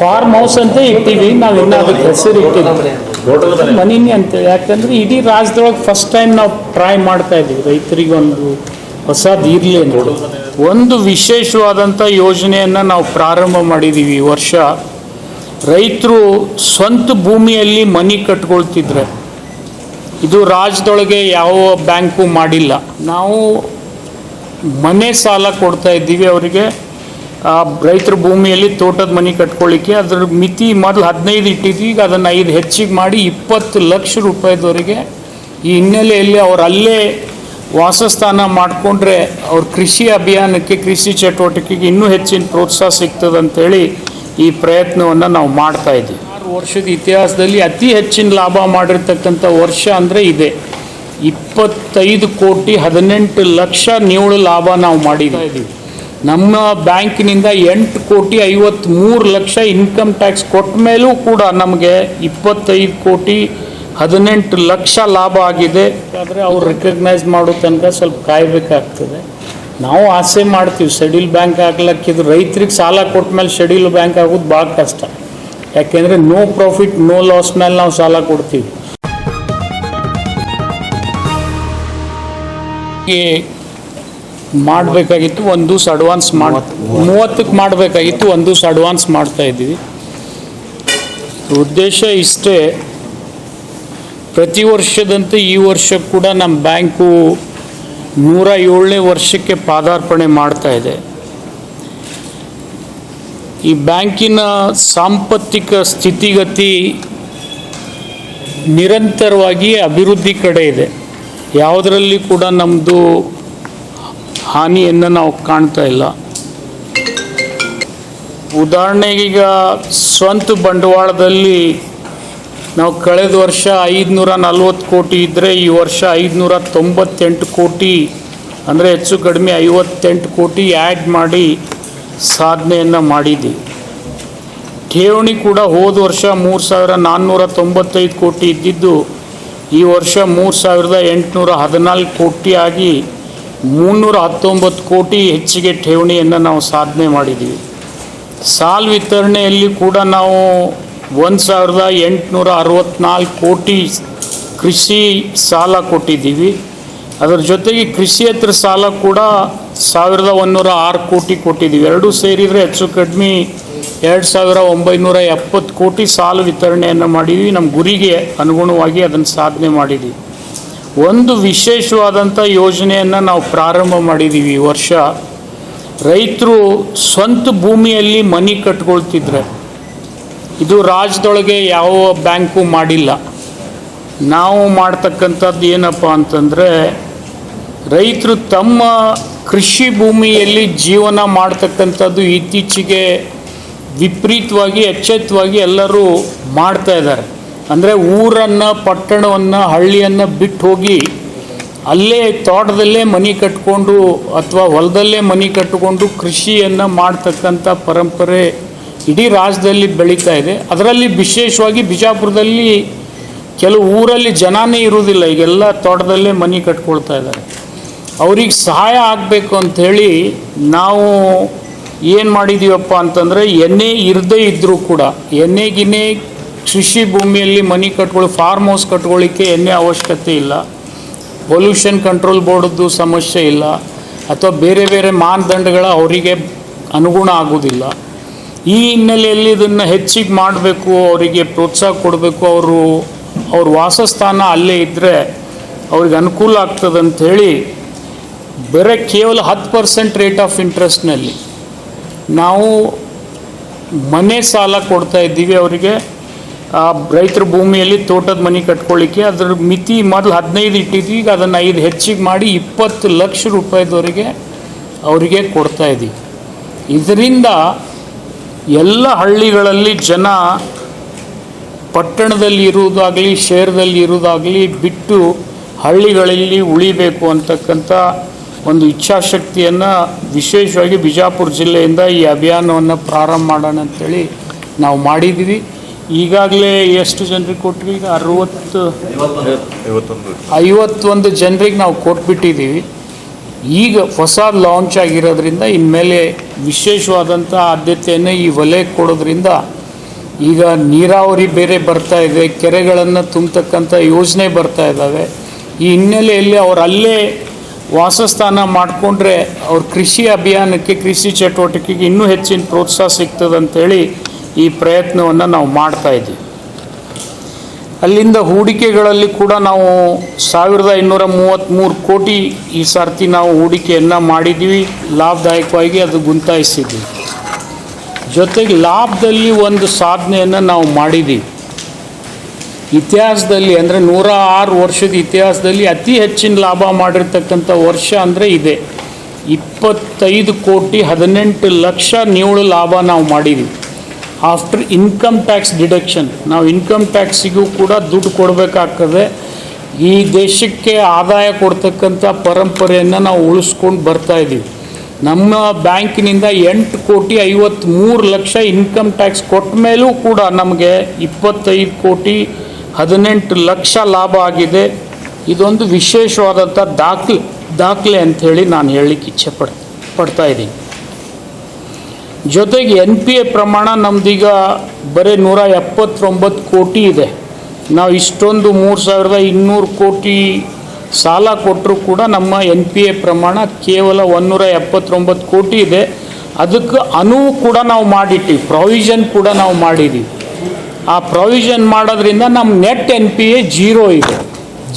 Farm house ಅಂತ ಇಟ್ಟಿವಿ ನಾವು ಇನ್ನೂ ಅದಕ್ಕೆ ಹೆಸರು ಇಟ್ಟಿದ್ವಿ ಮನಿನಿ ಅಂತ ಯಾಕಂದ್ರೆ ಇಡೀ ರಾಜ್ಯದೊಳಗೆ ಫಸ್ಟ್ ಟೈಮ್ ನಾವು ಟ್ರೈ ಮಾಡ್ತಾ ಇದ್ದೀವಿ. ರೈತರಿಗೆ ಒಂದು ಹೊಸದು ಇರಲಿ ಅಂತ. ಒಂದು ವಿಶೇಷವಾದಂಥ ಯೋಜನೆಯನ್ನು ನಾವು ಪ್ರಾರಂಭ ಮಾಡಿದ್ದೀವಿ ಈ ವರ್ಷ. ರೈತರು ಸ್ವಂತ ಭೂಮಿಯಲ್ಲಿ ಮನಿ ಕಟ್ಕೊಳ್ತಿದ್ರೆ ಇದು ರಾಜ್ಯದೊಳಗೆ ಯಾವ ಬ್ಯಾಂಕು ಮಾಡಿಲ್ಲ. ನಾವು ಮನೆ ಸಾಲ ಕೊಡ್ತಾ ಇದ್ದೀವಿ ಅವರಿಗೆ. ಆ ರೈತರ ಭೂಮಿಯಲ್ಲಿ ತೋಟದ ಮನೆ ಕಟ್ಕೊಳ್ಳಿಕ್ಕೆ ಅದ್ರ ಮಿತಿ ಮೊದಲು ಹದಿನೈದು ಇಟ್ಟಿದ್ವಿ, ಈಗ ಅದನ್ನು ಐದು ಹೆಚ್ಚಿಗೆ ಮಾಡಿ ಇಪ್ಪತ್ತು ಲಕ್ಷ ರೂಪಾಯಿದವರೆಗೆ ಈ ಹಿನ್ನೆಲೆಯಲ್ಲಿ ಅವ್ರು ಅಲ್ಲೇ ವಾಸಸ್ಥಾನ ಮಾಡಿಕೊಂಡ್ರೆ ಅವ್ರ ಕೃಷಿ ಅಭಿಯಾನಕ್ಕೆ, ಕೃಷಿ ಚಟುವಟಿಕೆಗೆ ಇನ್ನೂ ಹೆಚ್ಚಿನ ಪ್ರೋತ್ಸಾಹ ಸಿಗ್ತದೆ ಅಂತೇಳಿ ಈ ಪ್ರಯತ್ನವನ್ನು ನಾವು ಮಾಡ್ತಾ ಇದ್ದೀವಿ. ಆರು ವರ್ಷದ ಇತಿಹಾಸದಲ್ಲಿ ಅತಿ ಹೆಚ್ಚಿನ ಲಾಭ ಮಾಡಿರ್ತಕ್ಕಂಥ ವರ್ಷ ಅಂದರೆ ಇದೆ. ಇಪ್ಪತ್ತೈದು ಕೋಟಿ ಹದಿನೆಂಟು ಲಕ್ಷ ನಿವ್ವಳ ಲಾಭ ನಾವು ಮಾಡಿದ್ದೀವಿ. ನಮ್ಮ ಬ್ಯಾಂಕಿನಿಂದ ಎಂಟು ಕೋಟಿ ಐವತ್ತ್ಮೂರು ಲಕ್ಷ ಇನ್ಕಮ್ ಟ್ಯಾಕ್ಸ್ ಕೊಟ್ಟ ಮೇಲೂ ಕೂಡ ನಮಗೆ ಇಪ್ಪತ್ತೈದು ಕೋಟಿ ಹದಿನೆಂಟು ಲಕ್ಷ ಲಾಭ ಆಗಿದೆ. ಆದರೆ ಅವ್ರು ರೆಕಗ್ನೈಸ್ ಮಾಡೋ ತನಕ ಸ್ವಲ್ಪ ಕಾಯಬೇಕಾಗ್ತದೆ. ನಾವು ಆಸೆ ಮಾಡ್ತೀವಿ ಶೆಡ್ಯೂಲ್ ಬ್ಯಾಂಕ್ ಆಗ್ಲಕ್ಕಿದು ರೈತರಿಗೆ ಸಾಲ ಕೊಟ್ಟ ಮೇಲೆ ಶೆಡ್ಯೂಲ್ ಬ್ಯಾಂಕ್ ಆಗೋದು ಭಾಳ ಕಷ್ಟ. ಯಾಕೆಂದರೆ ನೋ ಪ್ರಾಫಿಟ್ ನೋ ಲಾಸ್ ಮೇಲೆ ನಾವು ಸಾಲ ಕೊಡ್ತೀವಿ. ಮಾಡಬೇಕಾಗಿತ್ತು ಒಂದು ದಿವಸ ಅಡ್ವಾನ್ಸ್ ಮಾಡಿ ಮೂವತ್ತಕ್ಕೆ ಮಾಡಬೇಕಾಗಿತ್ತು ಒಂದು ದಿವಸ ಅಡ್ವಾನ್ಸ್ ಮಾಡ್ತಾ ಇದ್ದೀವಿ. ಉದ್ದೇಶ ಇಷ್ಟೇ ಪ್ರತಿ ವರ್ಷದಂತೆ ಈ ವರ್ಷ ಕೂಡ ನಮ್ಮ ಬ್ಯಾಂಕು ನೂರ ಏಳನೇ ವರ್ಷಕ್ಕೆ ಪಾದಾರ್ಪಣೆ ಮಾಡ್ತಾ ಇದೆ. ಈ ಬ್ಯಾಂಕಿನ ಸಾಂಪತ್ತಿಕ ಸ್ಥಿತಿಗತಿ ನಿರಂತರವಾಗಿ ಅಭಿವೃದ್ಧಿ ಕಡೆ ಇದೆ. ಯಾವುದರಲ್ಲಿ ಕೂಡ ನಮ್ಮದು ಹಾನಿಯನ್ನು ನಾವು ಕಾಣ್ತಾ ಇಲ್ಲ. ಉದಾಹರಣೆಗೀಗ ಸ್ವಂತ ಬಂಡವಾಳದಲ್ಲಿ ನಾವು ಕಳೆದ ವರ್ಷ ಐದುನೂರ ನಲ್ವತ್ತು ಕೋಟಿ ಇದ್ದರೆ ಈ ವರ್ಷ ಐದುನೂರ ತೊಂಬತ್ತೆಂಟು ಕೋಟಿ, ಅಂದರೆ ಹೆಚ್ಚು ಕಡಿಮೆ ಐವತ್ತೆಂಟು ಕೋಟಿ ಆ್ಯಡ್ ಮಾಡಿ ಸಾಧನೆಯನ್ನು ಮಾಡಿದ್ದೀವಿ ಠೇವಣಿ ಕೂಡ ಹೋದ ವರ್ಷ ಮೂರು ಸಾವಿರ ನಾನ್ನೂರ ತೊಂಬತ್ತೈದು ಕೋಟಿ ಇದ್ದಿದ್ದು, ಈ ವರ್ಷ ಮೂರು ಸಾವಿರದ ಎಂಟುನೂರ ಹದಿನಾಲ್ಕು ಕೋಟಿ ಆಗಿ ಮುನ್ನೂರ ಹತ್ತೊಂಬತ್ತು ಕೋಟಿ ಹೆಚ್ಚಿಗೆ ಠೇವಣಿಯನ್ನು ನಾವು ಸಾಧನೆ ಮಾಡಿದ್ದೀವಿ. ಸಾಲ ವಿತರಣೆಯಲ್ಲಿ ಕೂಡ ನಾವು ಒಂದು ಸಾವಿರದ ಎಂಟುನೂರ ಅರವತ್ತ್ನಾಲ್ಕು ಕೋಟಿ ಕೃಷಿ ಸಾಲ ಕೊಟ್ಟಿದ್ದೀವಿ. ಅದರ ಜೊತೆಗೆ ಕೃಷಿಯೇತರ ಸಾಲ ಕೂಡ ಸಾವಿರದ ಒಂದೂರ ಆರು ಕೋಟಿ ಕೊಟ್ಟಿದ್ದೀವಿ. ಎರಡೂ ಸೇರಿದರೆ ಹೆಚ್ಚು ಕಡಿಮೆ ಎರಡು ಸಾವಿರ ಒಂಬೈನೂರ ಎಪ್ಪತ್ತು ಕೋಟಿ ಸಾಲ ವಿತರಣೆಯನ್ನು ಮಾಡಿದ್ವಿ ನಮ್ಮ ಗುರಿಗೆ ಅನುಗುಣವಾಗಿ ಅದನ್ನು ಸಾಧನೆ ಮಾಡಿದ್ದೀವಿ. ಒಂದು ವಿಶೇಷವಾದಂಥ ಯೋಜನೆಯನ್ನು ನಾವು ಪ್ರಾರಂಭ ಮಾಡಿದ್ದೀವಿ ಈ ವರ್ಷ. ರೈತರು ಸ್ವಂತ ಭೂಮಿಯಲ್ಲಿ ಮನಿ ಕಟ್ಕೊಳ್ತಿದ್ರೆ ಇದು ರಾಜ್ಯದೊಳಗೆ ಯಾವ ಬ್ಯಾಂಕು ಮಾಡಿಲ್ಲ. ನಾವು ಮಾಡ್ತಕ್ಕಂಥದ್ದು ಏನಪ್ಪ ಅಂತಂದರೆ ರೈತರು ತಮ್ಮ ಕೃಷಿ ಭೂಮಿಯಲ್ಲಿ ಜೀವನ ಮಾಡ್ತಕ್ಕಂಥದ್ದು ಇತ್ತೀಚೆಗೆ ವಿಪರೀತವಾಗಿ ಎಚ್ಚೆತ್ತವಾಗಿ ಎಲ್ಲರೂ ಮಾಡ್ತಾ ಇದ್ದಾರೆ. ಅಂದರೆ ಊರನ್ನು, ಪಟ್ಟಣವನ್ನು, ಹಳ್ಳಿಯನ್ನು ಬಿಟ್ಟು ಹೋಗಿ ಅಲ್ಲೇ ತೋಟದಲ್ಲೇ ಮನೆ ಕಟ್ಕೊಂಡು ಅಥವಾ ಹೊಲದಲ್ಲೇ ಮನೆ ಕಟ್ಟಿಕೊಂಡು ಕೃಷಿಯನ್ನು ಮಾಡ್ತಕ್ಕಂಥ ಪರಂಪರೆ ಇಡೀ ರಾಜ್ಯದಲ್ಲಿ ಬೆಳೀತಾ ಇದೆ. ಅದರಲ್ಲಿ ವಿಶೇಷವಾಗಿ ಬಿಜಾಪುರದಲ್ಲಿ ಕೆಲವು ಊರಲ್ಲಿ ಜನನೇ ಇರುವುದಿಲ್ಲ. ಈಗೆಲ್ಲ ತೋಟದಲ್ಲೇ ಮನೆ ಕಟ್ಕೊಳ್ತಾ ಇದ್ದಾರೆ. ಅವ್ರಿಗೆ ಸಹಾಯ ಆಗಬೇಕು ಅಂಥೇಳಿ ನಾವು ಏನು ಮಾಡಿದ್ದೀವಪ್ಪ ಅಂತಂದರೆ ಎಣ್ಣೆ ಇರದೇ ಇದ್ದರೂ ಕೂಡ, ಎಣ್ಣೆ ಗಿನ್ನೆ ಕೃಷಿ ಭೂಮಿಯಲ್ಲಿ ಮನೆ ಕಟ್ಕೊಳ್ಳಿ ಫಾರ್ಮ್ ಹೌಸ್ ಕಟ್ಕೊಳ್ಳಿಕ್ಕೆ ಎಣ್ಣೆ ಅವಶ್ಯಕತೆ ಇಲ್ಲ. ಪೊಲ್ಯೂಷನ್ ಕಂಟ್ರೋಲ್ ಬೋರ್ಡದ್ದು ಸಮಸ್ಯೆ ಇಲ್ಲ. ಅಥವಾ ಬೇರೆ ಬೇರೆ ಮಾನದಂಡಗಳ ಅವರಿಗೆ ಅನುಗುಣ ಆಗೋದಿಲ್ಲ. ಈ ಹಿನ್ನೆಲೆಯಲ್ಲಿ ಇದನ್ನು ಹೆಚ್ಚಿಗೆ ಮಾಡಬೇಕು, ಅವರಿಗೆ ಪ್ರೋತ್ಸಾಹ ಕೊಡಬೇಕು, ಅವರು, ಅವ್ರ ವಾಸಸ್ಥಾನ ಅಲ್ಲೇ ಇದ್ದರೆ ಅವ್ರಿಗೆ ಅನುಕೂಲ ಆಗ್ತದೆ ಅಂಥೇಳಿ ಬರೀ ಕೇವಲ ಹತ್ತು ಪರ್ಸೆಂಟ್ ರೇಟ್ ಆಫ್ ಇಂಟ್ರೆಸ್ಟ್ನಲ್ಲಿ ನಾವು ಮನೆ ಸಾಲ ಕೊಡ್ತಾ ಇದ್ದೀವಿ ಅವರಿಗೆ. ಆ ರೈತರ ಭೂಮಿಯಲ್ಲಿ ತೋಟದ ಮನೆ ಕಟ್ಕೊಳ್ಳಿಕ್ಕೆ ಅದ್ರ ಮಿತಿ ಮೊದಲು ಹದಿನೈದು ಇಟ್ಟಿದ್ವಿ, ಈಗ ಅದನ್ನು ಐದು ಹೆಚ್ಚಿಗೆ ಮಾಡಿ ಇಪ್ಪತ್ತು ಲಕ್ಷ ರೂಪಾಯಿದವರೆಗೆ ಅವರಿಗೆ ಕೊಡ್ತಾ ಇದ್ದೀವಿ. ಇದರಿಂದ ಎಲ್ಲ ಹಳ್ಳಿಗಳಲ್ಲಿ ಜನ ಪಟ್ಟಣದಲ್ಲಿ ಇರುವುದಾಗಲಿ, ಶೇರ್ದಲ್ಲಿ ಇರುವುದಾಗಲಿ ಬಿಟ್ಟು ಹಳ್ಳಿಗಳಲ್ಲಿ ಉಳಿಬೇಕು ಅಂತಕ್ಕಂಥ ಒಂದು ಇಚ್ಛಾಶಕ್ತಿಯನ್ನು ವಿಶೇಷವಾಗಿ ಬಿಜಾಪುರ ಜಿಲ್ಲೆಯಿಂದ ಈ ಅಭಿಯಾನವನ್ನು ಪ್ರಾರಂಭ ಮಾಡೋಣ ಅಂತೇಳಿ ನಾವು ಮಾಡಿದ್ದೀವಿ. ಈಗಾಗಲೇ ಎಷ್ಟು ಜನರಿಗೆ ಕೊಟ್ವಿ ಈಗ ಅರವತ್ತು ಐವತ್ತೊಂದು ಜನರಿಗೆ ನಾವು ಕೊಟ್ಬಿಟ್ಟಿದ್ದೀವಿ. ಈಗ ಹೊಸ ಲಾಂಚ್ ಆಗಿರೋದ್ರಿಂದ ಇನ್ಮೇಲೆ ವಿಶೇಷವಾದಂಥ ಆದ್ಯತೆಯನ್ನು ಈ ವಲಯ ಕೊಡೋದ್ರಿಂದ ಈಗ ನೀರಾವರಿ ಬೇರೆ ಬರ್ತಾ ಇದೆ, ಕೆರೆಗಳನ್ನು ತುಂಬತಕ್ಕಂಥ ಯೋಜನೆ ಬರ್ತಾ ಇದ್ದಾವೆ. ಈ ಹಿನ್ನೆಲೆಯಲ್ಲಿ ಅವರು ಅಲ್ಲೇ ವಾಸಸ್ಥಾನ ಮಾಡಿಕೊಂಡ್ರೆ ಅವ್ರ ಕೃಷಿ ಅಭಿಯಾನಕ್ಕೆ, ಕೃಷಿ ಚಟುವಟಿಕೆಗೆ ಇನ್ನೂ ಹೆಚ್ಚಿನ ಪ್ರೋತ್ಸಾಹ ಸಿಗ್ತದಂಥೇಳಿ ಈ ಪ್ರಯತ್ನವನ್ನು ನಾವು ಮಾಡ್ತಾ ಇದ್ದೀವಿ. ಅಲ್ಲಿಂದ ಹೂಡಿಕೆಗಳಲ್ಲಿ ಕೂಡ ನಾವು ಸಾವಿರದ ಇನ್ನೂರ ಮೂವತ್ತ್ಮೂರು ಕೋಟಿ ಈ ಸರ್ತಿ ನಾವು ಹೂಡಿಕೆಯನ್ನು ಮಾಡಿದ್ದೀವಿ. ಲಾಭದಾಯಕವಾಗಿ ಅದು ಗುಂತಾಯಿಸಿದ್ವಿ ಜೊತೆಗೆ ಲಾಭದಲ್ಲಿ ಒಂದು ಸಾಧನೆಯನ್ನು ನಾವು ಮಾಡಿದ್ದೀವಿ. ಇತಿಹಾಸದಲ್ಲಿ ಅಂದರೆ ನೂರ ಆರು ವರ್ಷದ ಇತಿಹಾಸದಲ್ಲಿ ಅತಿ ಹೆಚ್ಚಿನ ಲಾಭ ಮಾಡಿರ್ತಕ್ಕಂಥ ವರ್ಷ ಅಂದರೆ ಇದೆ. ಇಪ್ಪತ್ತೈದು ಕೋಟಿ ಹದಿನೆಂಟು ಲಕ್ಷ ನೀವು ಲಾಭ ನಾವು ಮಾಡಿದ್ದೀವಿ. ಆಫ್ಟರ್ ಇನ್ಕಮ್ ಟ್ಯಾಕ್ಸ್ ಡಿಡಕ್ಷನ್ ನಾವು ಇನ್ಕಮ್ ಟ್ಯಾಕ್ಸಿಗೂ ಕೂಡ ದುಡ್ಡು ಕೊಡಬೇಕಾಗ್ತದೆ. ಈ ದೇಶಕ್ಕೆ ಆದಾಯ ಕೊಡ್ತಕ್ಕಂಥ ಪರಂಪರೆಯನ್ನು ನಾವು ಉಳಿಸ್ಕೊಂಡು ಬರ್ತಾ ಇದ್ದೀವಿ ನಮ್ಮ ಬ್ಯಾಂಕಿನಿಂದ ಎಂಟು ಕೋಟಿ ಐವತ್ತ್ಮೂರು ಲಕ್ಷ ಇನ್ಕಮ್ ಟ್ಯಾಕ್ಸ್ ಕೊಟ್ಟ ಮೇಲೂ ಕೂಡ ನಮಗೆ ಇಪ್ಪತ್ತೈದು ಕೋಟಿ ಹದಿನೆಂಟು ಲಕ್ಷ ಲಾಭ ಆಗಿದೆ. ಇದೊಂದು ವಿಶೇಷವಾದಂಥ ದಾಖಲೆ ದಾಖಲೆ ಅಂಥೇಳಿ ನಾನು ಹೇಳಲಿಕ್ಕೆ ಇಚ್ಛೆ ಪಡ್, ಪಡ್ತಾ ಇದ್ದೀನಿ ಜೊತೆಗೆ ಎನ್ ಪಿ ಎ ಪ್ರಮಾಣ ನಮ್ದೀಗ ಬರೀ ನೂರ ಎಪ್ಪತ್ತೊಂಬತ್ತು ಕೋಟಿ ಇದೆ. ನಾವು ಇಷ್ಟೊಂದು ಮೂರು ಸಾವಿರದ ಇನ್ನೂರು ಕೋಟಿ ಸಾಲ ಕೊಟ್ಟರೂ ಕೂಡ ನಮ್ಮ ಎನ್ ಪಿ ಎ ಪ್ರಮಾಣ ಕೇವಲ ಒಂದೂರ ಎಪ್ಪತ್ತೊಂಬತ್ತು ಕೋಟಿ ಇದೆ. ಅದಕ್ಕೆ ಅನುವು ಕೂಡ ನಾವು ಮಾಡಿಟ್ಟಿವಿ ಪ್ರಾವಿಷನ್ ಕೂಡ ನಾವು ಮಾಡಿದ್ದೀವಿ ಆ ಪ್ರಾವಿಷನ್ ಮಾಡೋದ್ರಿಂದ ನಮ್ಮ net N P A zero ಇದೆ.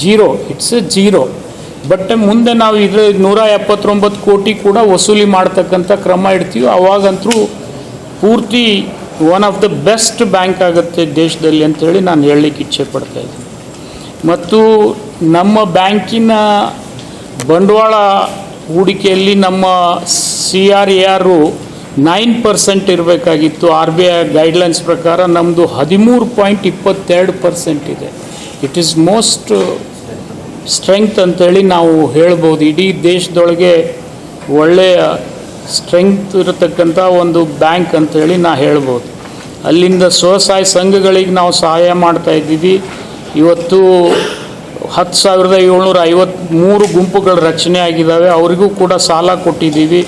Zero it's a zero but ಮುಂದೆ ನಾವು ಇದ್ರ ನೂರ ಎಪ್ಪತ್ತೊಂಬತ್ತು ಕೋಟಿ ಕೂಡ ವಸೂಲಿ ಮಾಡ್ತಕ್ಕಂಥ ಕ್ರಮ ಇಡ್ತೀವಿ. ಅವಾಗಂತೂ ಪೂರ್ತಿ one of the best bank ಆಗುತ್ತೆ ದೇಶದಲ್ಲಿ ಅಂಥೇಳಿ ನಾನು ಹೇಳಲಿಕ್ಕೆ ಇಚ್ಛೆ ಪಡ್ತಾ ಇದ್ದೀನಿ. ಮತ್ತು ನಮ್ಮ ಬ್ಯಾಂಕಿನ ಬಂಡವಾಳ ಹೂಡಿಕೆಯಲ್ಲಿ ನಮ್ಮ ಸಿ ಆರ್ ಎ ಆರು ನೈನ್ ಪರ್ಸೆಂಟ್ ಇರಬೇಕಾಗಿತ್ತು. ಆರ್ ಬಿ ಐ ಗೈಡ್ಲೈನ್ಸ್ ಪ್ರಕಾರ ನಮ್ಮದು ಹದಿಮೂರು ಪಾಯಿಂಟ್ ಇಪ್ಪತ್ತೆರಡು ಪರ್ಸೆಂಟ್ ಇದೆ. ಇಟ್ ಈಸ್ ಮೋಸ್ಟ್ ಸ್ಟ್ರೆಂಗ್ತ್ ಅಂತೇಳಿ ನಾವು ಹೇಳ್ಬೋದು. ಇಡೀ ದೇಶದೊಳಗೆ ಒಳ್ಳೆಯ ಸ್ಟ್ರೆಂಗ್ತ್ ಇರತಕ್ಕಂಥ ಒಂದು ಬ್ಯಾಂಕ್ ಅಂತೇಳಿ ನಾ ಹೇಳ್ಬೋದು. ಅಲ್ಲಿಂದ ಸ್ವಸಹಾಯ ಸಂಘಗಳಿಗೆ ನಾವು ಸಹಾಯ ಮಾಡ್ತಾ ಇದ್ದೀವಿ. ಇವತ್ತು ಹತ್ತು ಸಾವಿರದ ಏಳ್ನೂರ ಐವತ್ತ್ಮೂರು ಗುಂಪುಗಳು ರಚನೆ ಆಗಿದ್ದಾವೆ. ಅವರಿಗೂ ಕೂಡ ಸಾಲ ಕೊಟ್ಟಿದ್ದೀವಿ.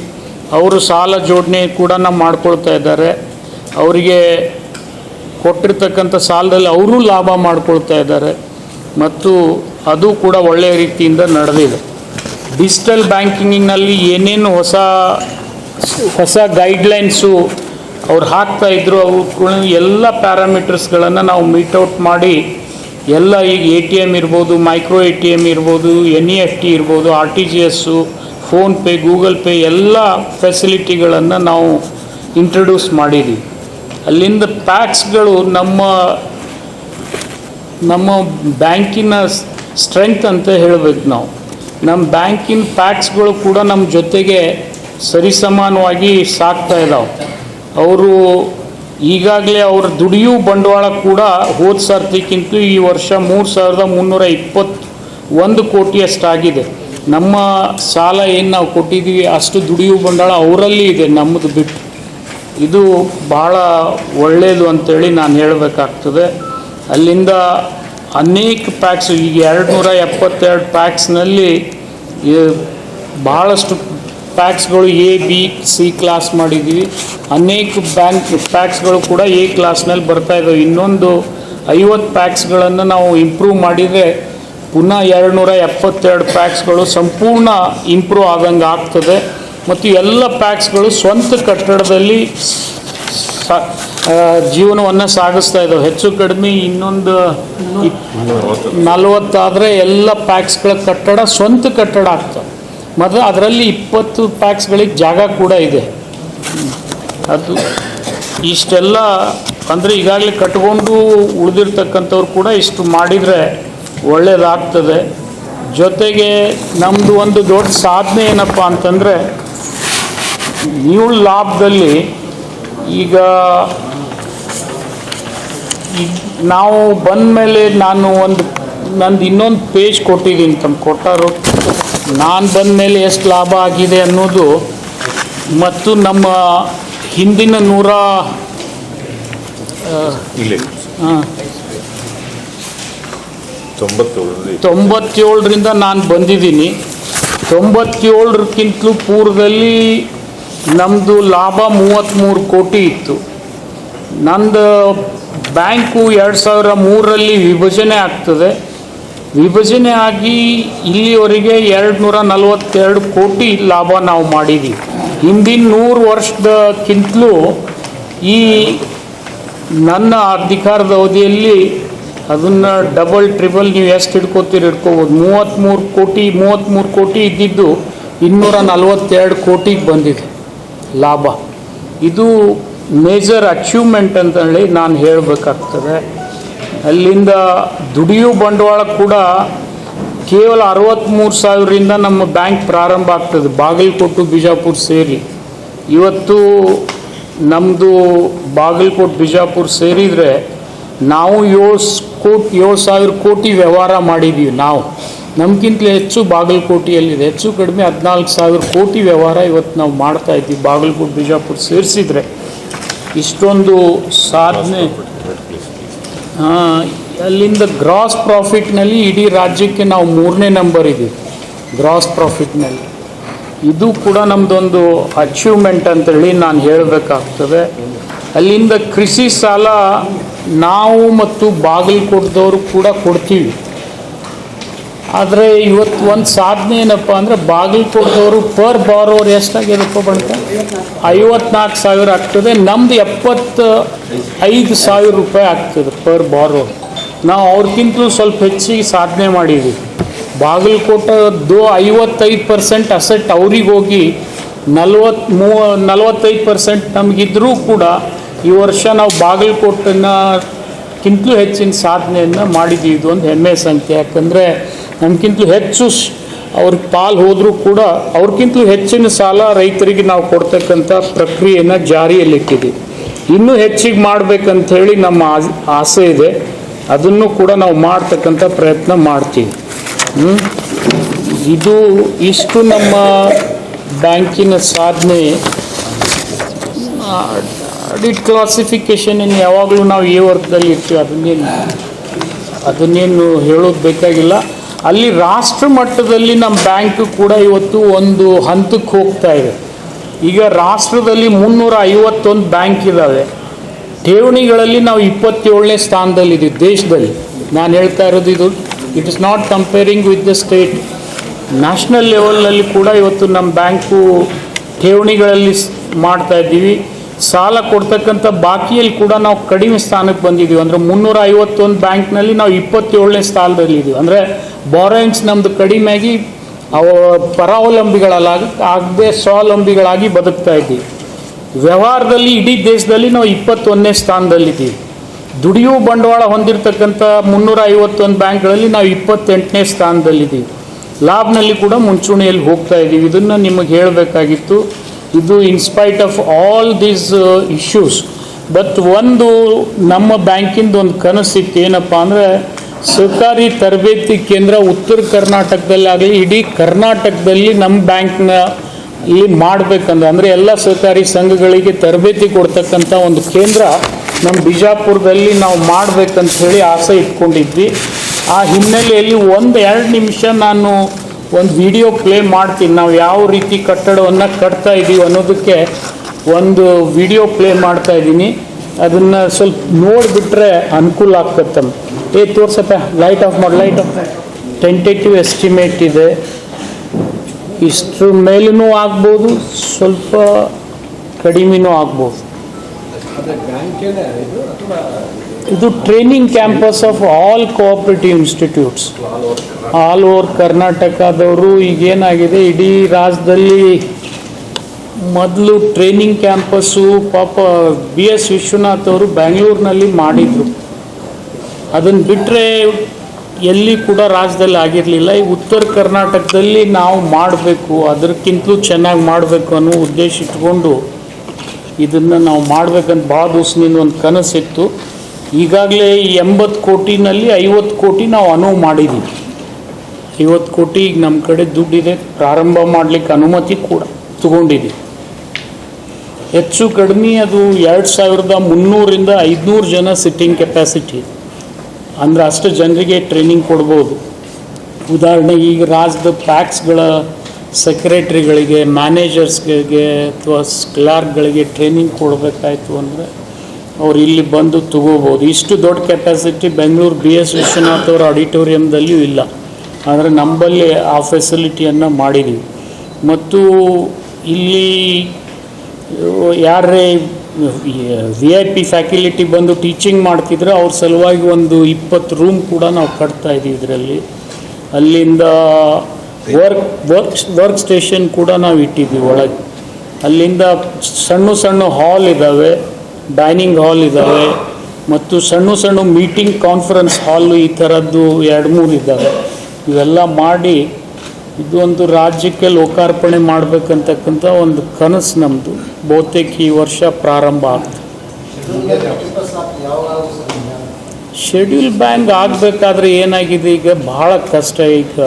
ಅವರು ಸಾಲ ಜೋಡಣೆ ಕೂಡ ನಾವು ಮಾಡ್ಕೊಳ್ತಾ ಇದ್ದಾರೆ. ಅವರಿಗೆ ಕೊಟ್ಟಿರ್ತಕ್ಕಂಥ ಸಾಲದಲ್ಲಿ ಅವರು ಲಾಭ ಮಾಡ್ಕೊಳ್ತಾ ಇದ್ದಾರೆ. ಮತ್ತು ಅದು ಕೂಡ ಒಳ್ಳೆಯ ರೀತಿಯಿಂದ ನಡೆದಿದೆ. ಡಿಜಿಟಲ್ ಬ್ಯಾಂಕಿಂಗಿನಲ್ಲಿ ಏನೇನು ಹೊಸ ಹೊಸ ಗೈಡ್ಲೈನ್ಸು ಅವ್ರು ಹಾಕ್ತಾ ಇದ್ರು, ಅವು ಎಲ್ಲ ಪ್ಯಾರಾಮೀಟರ್ಸ್ಗಳನ್ನು ನಾವು ಮೀಟೌಟ್ ಮಾಡಿ, ಎಲ್ಲ ಈಗ ಎ ಟಿ ಎಂ ಇರ್ಬೋದು ಮೈಕ್ರೋ ಎ ಟಿ ಎಂ ಇರ್ಬೋದು ಎನ್ ಇ ಎಫ್ ಟಿ ಇರ್ಬೋದು R T G S PhonePe Google Pay ಎಲ್ಲ ಫೆಸಿಲಿಟಿಗಳನ್ನು ನಾವು ಇಂಟ್ರಡ್ಯೂಸ್ ಮಾಡಿದ್ದೀವಿ ಅಲ್ಲಿಂದ ಪ್ಯಾಕ್ಸ್ಗಳು ನಮ್ಮ ನಮ್ಮ ಬ್ಯಾಂಕಿನ ಸ್ಟ್ರೆಂತ್ ಅಂತ ಹೇಳಬೇಕು ನಾವು. ನಮ್ಮ ಬ್ಯಾಂಕಿನ ಪ್ಯಾಕ್ಸ್ಗಳು ಕೂಡ ನಮ್ಮ ಜೊತೆಗೆ ಸರಿಸಮಾನವಾಗಿ ಸಾಕ್ತಾ ಇದ್ದಾವೆ ಅವರು ಈಗಾಗಲೇ ಅವ್ರ ದುಡಿಯು ಬಂಡವಾಳ ಕೂಡ ಹೋದ ಸರ್ತಿಕ್ಕಿಂತ ಈ ವರ್ಷ ಮೂರು ಸಾವಿರದ ಮುನ್ನೂರ ಇಪ್ಪತ್ತು ಒಂದು ಕೋಟಿಯಷ್ಟಾಗಿದೆ ನಮ್ಮ ಸಾಲ ಏನು ನಾವು ಕೊಟ್ಟಿದ್ದೀವಿ, ಅಷ್ಟು ದುಡಿಯು ಬಂಡವಾಳ ಅವರಲ್ಲಿ ಇದೆ ನಮ್ಮದು ಬಿಟ್ಟು. ಇದು ಭಾಳ ಒಳ್ಳೆಯದು ಅಂತೇಳಿ ನಾನು ಹೇಳಬೇಕಾಗ್ತದೆ. ಅಲ್ಲಿಂದ ಅನೇಕ ಪ್ಯಾಕ್ಸ್ ಈಗ ಎರಡು ನೂರ ಎಪ್ಪತ್ತೆರಡು ಪ್ಯಾಕ್ಸ್ನಲ್ಲಿ ಭಾಳಷ್ಟು ಪ್ಯಾಕ್ಸ್ಗಳು ಎ ಬಿ ಸಿ ಕ್ಲಾಸ್ ಮಾಡಿದ್ದೀವಿ ಅನೇಕ ಬ್ಯಾಂಕ್ ಪ್ಯಾಕ್ಸ್ಗಳು ಕೂಡ ಎ ಕ್ಲಾಸ್ನಲ್ಲಿ ಬರ್ತಾ ಇದ್ದಾವೆ ಇನ್ನೊಂದು ಐವತ್ತು ಪ್ಯಾಕ್ಸ್ಗಳನ್ನು ನಾವು ಇಂಪ್ರೂವ್ ಮಾಡಿದರೆ ಪುನಃ ಎರಡು ನೂರ ಎಪ್ಪತ್ತೆರಡು ಪ್ಯಾಕ್ಸ್ಗಳು ಸಂಪೂರ್ಣ ಇಂಪ್ರೂವ್ ಆದಂಗೆ ಆಗ್ತದೆ. ಮತ್ತು ಎಲ್ಲ ಪ್ಯಾಕ್ಸ್ಗಳು ಸ್ವಂತ ಕಟ್ಟಡದಲ್ಲಿ ಜೀವನವನ್ನು ಸಾಗಿಸ್ತಾ ಇದ್ದಾವೆ. ಹೆಚ್ಚು ಕಡಿಮೆ ಇನ್ನೊಂದು ನಲವತ್ತಾದರೆ ಎಲ್ಲ ಪ್ಯಾಕ್ಸ್ಗಳ ಕಟ್ಟಡ ಸ್ವಂತ ಕಟ್ಟಡ ಆಗ್ತವೆ. ಮತ್ತು ಅದರಲ್ಲಿ ಇಪ್ಪತ್ತು ಪ್ಯಾಕ್ಸ್ಗಳಿಗೆ ಜಾಗ ಕೂಡ ಇದೆ. ಅದು ಇಷ್ಟೆಲ್ಲ ಅಂದರೆ ಈಗಾಗಲೇ ಕಟ್ಕೊಂಡು ಉಳಿದಿರ್ತಕ್ಕಂಥವ್ರು ಕೂಡ ಇಷ್ಟು ಮಾಡಿದರೆ ಒಳ್ಳೆಯದಾಗ್ತದೆ ಜೊತೆಗೆ ನಮ್ಮದು ಒಂದು ದೊಡ್ಡ ಸಾಧನೆ ಏನಪ್ಪ ಅಂತಂದರೆ ನೀವು ಲಾಭದಲ್ಲಿ ಈಗ ನಾವು ಬಂದ ಮೇಲೆ ನಾನು ಒಂದು ನಂದು ಇನ್ನೊಂದು ಪೇಜ್ ಕೊಟ್ಟಿದ್ದೀನಿ ತಮ್ಮ ಕೊಟ್ಟರು. ನಾನು ಬಂದ ಮೇಲೆ ಎಷ್ಟು ಲಾಭ ಆಗಿದೆ ಅನ್ನೋದು ಮತ್ತು ನಮ್ಮ ಹಿಂದಿನ ನೂರ ತೊಂಬತ್ತೇಳರಿಂದ ನಾನು ಬಂದಿದ್ದೀನಿ. ತೊಂಬತ್ತೇಳರಕ್ಕಿಂತಲೂ ಪೂರ್ವದಲ್ಲಿ ನಮ್ಮದು ಲಾಭ ಮೂವತ್ತ್ಮೂರು ಕೋಟಿ ಇತ್ತು. ನಂದು ಬ್ಯಾಂಕು ಎರಡು ಸಾವಿರ ಮೂರರಲ್ಲಿ ವಿಭಜನೆ ಆಗ್ತದೆ. ವಿಭಜನೆ ಆಗಿ ಇಲ್ಲಿವರೆಗೆ ಎರಡು ನೂರ ನಲವತ್ತೆರಡು ಕೋಟಿ ಲಾಭ ನಾವು ಮಾಡಿದ್ವಿ. ಹಿಂದಿನ ನೂರು ವರ್ಷದಕ್ಕಿಂತಲೂ ಈ ನನ್ನ ಅಧಿಕಾರದ ಅವಧಿಯಲ್ಲಿ ಅದನ್ನು ಡಬಲ್, ಟ್ರಿಬಲ್ ನೀವು ಎಷ್ಟು ಹಿಡ್ಕೋತೀರಿ ಹಿಡ್ಕೋಬೋದು. ಮೂವತ್ತ್ಮೂರು ಕೋಟಿ ಮೂವತ್ತ್ಮೂರು ಕೋಟಿ ಇದ್ದಿದ್ದು ಇನ್ನೂರ ನಲವತ್ತೆರಡು ಕೋಟಿಗೆ ಬಂದಿದೆ. ಲಾಭ. ಇದು ಮೇಜರ್ ಅಚೀವ್ಮೆಂಟ್ ಅಂತ ಹೇಳಿ ನಾನು ಹೇಳಬೇಕಾಗ್ತದೆ. ಅಲ್ಲಿಂದ ದುಡಿಯೋ ಬಂಡವಾಳ ಕೂಡ ಕೇವಲ ಅರವತ್ತ್ಮೂರು ಸಾವಿರದಿಂದ ನಮ್ಮ ಬ್ಯಾಂಕ್ ಪ್ರಾರಂಭ ಆಗ್ತದೆ. ಬಾಗಲಕೋಟು, ಬಿಜಾಪುರ ಸೇರಿ. ಇವತ್ತು ನಮ್ಮದು ಬಾಗಲಕೋಟೆ, ಬಿಜಾಪುರ ಸೇರಿದರೆ ನಾವು ಏಳು ಕೋಟಿ ಏಳು ಸಾವಿರ ಕೋಟಿ ವ್ಯವಹಾರ ಮಾಡಿದ್ದೀವಿ ನಾವು. ನಮಗಿಂತಲೂ ಹೆಚ್ಚು ಬಾಗಲಕೋಟೆಯಲ್ಲಿದೆ. ಹೆಚ್ಚು ಕಡಿಮೆ ಹದಿನಾಲ್ಕು ಸಾವಿರ ಕೋಟಿ ವ್ಯವಹಾರ ಇವತ್ತು ನಾವು ಮಾಡ್ತಾ ಇದ್ದೀವಿ. ಬಾಗಲಕೋಟೆ, ಬಿಜಾಪುರ ಸೇರಿಸಿದ್ರೆ ಇಷ್ಟೊಂದು ಸಾಧನೆ. ಅಲ್ಲಿಂದ ಗ್ರಾಸ್ ಪ್ರಾಫಿಟ್ನಲ್ಲಿ ಇಡೀ ರಾಜ್ಯಕ್ಕೆ ನಾವು ಮೂರನೇ ನಂಬರ್ ಇದ್ದೀವಿ. ಗ್ರಾಸ್ ಪ್ರಾಫಿಟ್ನಲ್ಲಿ ಇದು ಕೂಡ ನಮ್ಮದೊಂದು ಅಚೀವ್ಮೆಂಟ್ ಅಂತೇಳಿ ನಾನು ಹೇಳಬೇಕಾಗ್ತದೆ. ಅಲ್ಲಿಂದ ಕೃಷಿ ಸಾಲ ನಾವು ಮತ್ತು ಬಾಗಲಕೋಟದವರು ಕೂಡ ಕೊಡ್ತೀವಿ. ಆದರೆ ಇವತ್ತು ಒಂದು ಸಾಧನೆ ಏನಪ್ಪ ಅಂದರೆ ಬಾಗಲಕೋಟದವರು ಪರ್ ಬಾರೋರ್ ಎಷ್ಟಾಗಿರಪ್ಪ ಬಂತ? ಐವತ್ನಾಲ್ಕು ಸಾವಿರ ಆಗ್ತದೆ. ನಮ್ದು ಎಪ್ಪತ್ತು ಐದು ಸಾವಿರ ರೂಪಾಯಿ ಆಗ್ತದೆ ಪರ್ ಬಾರೋರ್. ನಾವು ಅವ್ರಿಗಿಂತಲೂ ಸ್ವಲ್ಪ ಹೆಚ್ಚಿಗೆ ಸಾಧನೆ ಮಾಡಿದ್ವಿ. ಬಾಗಲಕೋಟದ್ದು ಐವತ್ತೈದು ಪರ್ಸೆಂಟ್ ಅಸೆಟ್ ಅವ್ರಿಗೆ ಹೋಗಿ ನಲ್ವತ್ತು ಮೂವ ನಲವತ್ತೈದು ಪರ್ಸೆಂಟ್ ನಮಗಿದ್ರೂ ಕೂಡ ಈ ವರ್ಷ ನಾವು ಬಾಗಲಕೋಟೆನಕ್ಕಿಂತಲೂ ಹೆಚ್ಚಿನ ಸಾಧನೆಯನ್ನು ಮಾಡಿದ್ದೀವಿ ಇದು ಒಂದು ಹೆಮ್ಮೆ ಸಂಖ್ಯೆ. ಯಾಕಂದರೆ ನಮ್ಗಿಂತಲೂ ಹೆಚ್ಚು ಅವ್ರಿಗೆ ಪಾಲು ಹೋದರೂ ಕೂಡ ಅವ್ರಿಗಿಂತಲೂ ಹೆಚ್ಚಿನ ಸಾಲ ರೈತರಿಗೆ ನಾವು ಕೊಡ್ತಕ್ಕಂಥ ಪ್ರಕ್ರಿಯೆಯನ್ನು ಜಾರಿಯಲ್ಲಿಟ್ಟಿದ್ದೀವಿ. ಇನ್ನೂ ಹೆಚ್ಚಿಗೆ ಮಾಡ್ಬೇಕಂತ ಹೇಳಿ ನಮ್ಮ ಆಸ್- ಆಸೆ ಇದೆ. ಅದನ್ನು ಕೂಡ ನಾವು ಮಾಡ್ತಕ್ಕಂಥ ಪ್ರಯತ್ನ ಮಾಡ್ತೀವಿ. ಇದು ಇಷ್ಟು ನಮ್ಮ ಬ್ಯಾಂಕಿನ ಸಾಧನೆ. ಆಡಿಟ್ ಕ್ಲಾಸಿಫಿಕೇಷನ್ ಯಾವಾಗಲೂ ನಾವು ಈ ವರ್ಗದಲ್ಲಿ ಇರ್ತೀವಿ ಅದನ್ನೇನು ಅದನ್ನೇನು ಹೇಳೋದು ಬೇಕಾಗಿಲ್ಲ. ಅಲ್ಲಿ ರಾಷ್ಟ್ರ ಮಟ್ಟದಲ್ಲಿ ನಮ್ಮ ಬ್ಯಾಂಕ್ ಕೂಡ ಇವತ್ತು ಒಂದು ಹಂತಕ್ಕೆ ಹೋಗ್ತಾ ಇದೆ. ಈಗ ರಾಷ್ಟ್ರದಲ್ಲಿ ಮುನ್ನೂರ ಐವತ್ತೊಂದು ಬ್ಯಾಂಕ್ ಇದ್ದಾವೆ ಠೇವಣಿಗಳಲ್ಲಿ ನಾವು ಇಪ್ಪತ್ತೇಳನೇ ಸ್ಥಾನದಲ್ಲಿದ್ದೀವಿ ದೇಶದಲ್ಲಿ. ನಾನು ಹೇಳ್ತಾ ಇರೋದು ಇದು it is not comparing with the state national ಲೆವೆಲ್ನಲ್ಲಿ ಕೂಡ ಇವತ್ತು ನಮ್ಮ ಬ್ಯಾಂಕು ಠೇವಣಿಗಳಲ್ಲಿ ಮಾಡ್ತಾ ಇದ್ದೀವಿ. ಸಾಲ ಕೊಡ್ತಕ್ಕಂಥ ಬಾಕಿಯಲ್ಲಿ ಕೂಡ ನಾವು ಕಡಿಮೆ ಸ್ಥಾನಕ್ಕೆ ಬಂದಿದ್ದೀವಿ. ಅಂದರೆ ಮುನ್ನೂರ ಐವತ್ತೊಂದು ಬ್ಯಾಂಕ್ನಲ್ಲಿ ನಾವು ಇಪ್ಪತ್ತೇಳನೇ ಸ್ಥಾನದಲ್ಲಿದ್ದೀವಿ. ಅಂದರೆ ಬಾರೋಯಿಂಗ್ಸ್ ನಮ್ಮದು ಕಡಿಮೆಯಾಗಿ ಅವ ಪರಾವಲಂಬಿಗಳಲ್ಲ ಆಗದೆ ಸ್ವಾವಲಂಬಿಗಳಾಗಿ ಬದುಕ್ತಾ ಇದ್ದೀವಿ ವ್ಯವಹಾರದಲ್ಲಿ ಇಡೀ ದೇಶದಲ್ಲಿ ನಾವು ಇಪ್ಪತ್ತೊಂದನೇ ಸ್ಥಾನದಲ್ಲಿದ್ದೀವಿ. ದುಡಿಯುವ ಬಂಡವಾಳ ಹೊಂದಿರತಕ್ಕಂಥ ಮುನ್ನೂರ ಐವತ್ತೊಂದು ಬ್ಯಾಂಕ್ಗಳಲ್ಲಿ ನಾವು ಇಪ್ಪತ್ತೆಂಟನೇ ಸ್ಥಾನದಲ್ಲಿದ್ದೀವಿ. ಲಾಭನಲ್ಲಿ ಕೂಡ ಮುಂಚೂಣಿಯಲ್ಲಿ ಹೋಗ್ತಾ ಇದ್ದೀವಿ. ಇದನ್ನು ನಿಮಗೆ ಹೇಳಬೇಕಾಗಿತ್ತು. ಇದು in spite of all these issues but ಒಂದು ನಮ್ಮ ಬ್ಯಾಂಕಿಂದ ಒಂದು ಕನಸಿತ್ತು. ಏನಪ್ಪ ಅಂದರೆ ಸಹಕಾರಿ ತರಬೇತಿ ಕೇಂದ್ರ ಉತ್ತರ ಕರ್ನಾಟಕದಲ್ಲಾಗಲಿ, ಇಡೀ ಕರ್ನಾಟಕದಲ್ಲಿ ನಮ್ಮ ಬ್ಯಾಂಕ್ನ ಇಲ್ಲಿ ಮಾಡಬೇಕಂದ್ರೆ, ಅಂದರೆ ಎಲ್ಲ ಸಹಕಾರಿ ಸಂಘಗಳಿಗೆ ತರಬೇತಿ ಕೊಡ್ತಕ್ಕಂಥ ಒಂದು ಕೇಂದ್ರ ನಮ್ಮ ಬಿಜಾಪುರದಲ್ಲಿ ನಾವು ಮಾಡಬೇಕಂತ ಹೇಳಿ ಆಸೆ ಇಟ್ಕೊಂಡಿದ್ವಿ. ಆ ಹಿನ್ನೆಲೆಯಲ್ಲಿ ಒಂದು ಎರಡು ನಿಮಿಷ ನಾನು ಒಂದು ವಿಡಿಯೋ ಪ್ಲೇ ಮಾಡ್ತೀನಿ. ನಾವು ಯಾವ ರೀತಿ ಕಟ್ಟಡವನ್ನು ಕಟ್ತಾ ಇದ್ದೀವಿ ಅನ್ನೋದಕ್ಕೆ ಒಂದು ವಿಡಿಯೋ ಪ್ಲೇ ಮಾಡ್ತಾ ಇದ್ದೀನಿ ಅದನ್ನು ಸ್ವಲ್ಪ ನೋಡಿಬಿಟ್ರೆ ಅನುಕೂಲ ಆಗ್ತದೆ ಏ ತೋರ್ಸಪ್ಪ ಲೈಟ್ ಆಫ್ ಮಾಡಿ ಲೈಟ್ ಆಫ್ ಟೆಂಟೇಟಿವ್ ಎಸ್ಟಿಮೇಟ್ ಇದೆ. ಇಷ್ಟು ಮೇಲೂ ಆಗ್ಬೋದು ಸ್ವಲ್ಪ ಕಡಿಮೆನೂ ಆಗ್ಬೋದು. ಇದು training campus of all cooperative institutes all over ಕರ್ನಾಟಕದವರು ಈಗೇನಾಗಿದೆ ಇಡೀ ರಾಜ್ಯದಲ್ಲಿ ಮೊದಲು ಟ್ರೈನಿಂಗ್ ಕ್ಯಾಂಪಸ್ಸು ಪಾಪ ಬಿ ಎಸ್ ವಿಶ್ವನಾಥ್ ಅವರು ಬ್ಯಾಂಗ್ಳೂರಿನಲ್ಲಿ ಮಾಡಿದರು. ಅದನ್ನು ಬಿಟ್ಟರೆ ಎಲ್ಲಿ ಕೂಡ ರಾಜ್ಯದಲ್ಲಿ ಆಗಿರಲಿಲ್ಲ. ಈ ಉತ್ತರ ಕರ್ನಾಟಕದಲ್ಲಿ ನಾವು ಮಾಡಬೇಕು, ಅದಕ್ಕಿಂತಲೂ ಚೆನ್ನಾಗಿ ಮಾಡಬೇಕು ಅನ್ನೋ ಉದ್ದೇಶ ಇಟ್ಕೊಂಡು ಇದನ್ನು ನಾವು ಮಾಡಬೇಕಂತ ಭಾಳ ದಿವಸದಿಂದ ಒಂದು ಕನಸಿತ್ತು. ಈಗಾಗಲೇ ಎಂಬತ್ತು ಕೋಟಿನಲ್ಲಿ ಐವತ್ತು ಕೋಟಿ ನಾವು ಅನುವು ಮಾಡಿದ್ದೀವಿ ಐವತ್ತು ಕೋಟಿ ಈಗ ನಮ್ಮ ಕಡೆ ದುಡ್ಡಿದೆ. ಪ್ರಾರಂಭ ಮಾಡಲಿಕ್ಕೆ ಅನುಮತಿ ಕೂಡ ತಗೊಂಡಿದ್ದೀವಿ ಹೆಚ್ಚು ಕಡಿಮೆ ಅದು ಎರಡು ಸಾವಿರದ ಮುನ್ನೂರಿಂದ ಐದುನೂರು ಜನ ಸಿಟ್ಟಿಂಗ್ ಕೆಪ್ಯಾಸಿಟಿ ಅಂದರೆ ಅಷ್ಟು ಜನರಿಗೆ ಟ್ರೈನಿಂಗ್ ಕೊಡ್ಬೋದು. ಉದಾಹರಣೆಗೆ ಈಗ ರಾಜ್ಯದ ಪ್ಯಾಕ್ಸ್ಗಳ ಸೆಕ್ರೆಟ್ರಿಗಳಿಗೆ ಮ್ಯಾನೇಜರ್ಸ್ಗಳಿಗೆ ಅಥವಾ ಕ್ಲಾರ್ಕ್ಗಳಿಗೆ ಟ್ರೈನಿಂಗ್ ಕೊಡಬೇಕಾಯ್ತು ಅಂದರೆ ಅವ್ರು ಇಲ್ಲಿ ಬಂದು ತಗೋಬೋದು. ಇಷ್ಟು ದೊಡ್ಡ capacity Bengaluru B S Vishwanath ಅವರ ಆಡಿಟೋರಿಯಂದಲ್ಲಿಯೂ ಇಲ್ಲ. ಆದರೆ ನಮ್ಮಲ್ಲಿ ಆ ಫೆಸಿಲಿಟಿಯನ್ನು ಮಾಡಿದ್ದೀವಿ ಮತ್ತು ಇಲ್ಲಿ ಯಾರೇ ವಿ ಐ ಪಿ ಫ್ಯಾಕಲ್ಟಿ ಬಂದು ಟೀಚಿಂಗ್ ಮಾಡ್ತಿದ್ರೆ ಅವ್ರ ಸಲುವಾಗಿ ಒಂದು ಇಪ್ಪತ್ತು ರೂಮ್ ಕೂಡ ನಾವು ಕಟ್ತಾ ಇದ್ದೀವಿ ಇದರಲ್ಲಿ. ಅಲ್ಲಿಂದ ವರ್ಕ್ ವರ್ಕ್ ವರ್ಕ್ ಸ್ಟೇಷನ್ ಕೂಡ ನಾವು ಇಟ್ಟಿದ್ದೀವಿ ಒಳಗೆ. ಅಲ್ಲಿಂದ ಸಣ್ಣ ಸಣ್ಣ ಹಾಲ್ ಇದ್ದಾವೆ ಡೈನಿಂಗ್ ಹಾಲ್ ಇದ್ದಾವೆ ಮತ್ತು ಸಣ್ಣ ಸಣ್ಣ ಮೀಟಿಂಗ್ ಕಾನ್ಫರೆನ್ಸ್ ಹಾಲು ಈ ಥರದ್ದು ಎರಡು ಮೂರು ಇದ್ದಾವೆ ಇವೆಲ್ಲ ಮಾಡಿ ಇದು ಒಂದು ರಾಜ್ಯಕ್ಕೆ ಲೋಕಾರ್ಪಣೆ ಮಾಡಬೇಕಂತಕ್ಕಂಥ ಒಂದು ಕನಸು ನಮ್ಮದು ಬಹುತೇಕ ಈ ವರ್ಷ ಪ್ರಾರಂಭ ಆಗ್ತದೆ. ಶೆಡ್ಯೂಲ್ ಬ್ಯಾಂಕ್ ಆಗಬೇಕಾದ್ರೆ ಏನಾಗಿದೆ ಈಗ? ಭಾಳ ಕಷ್ಟ ಈಗ.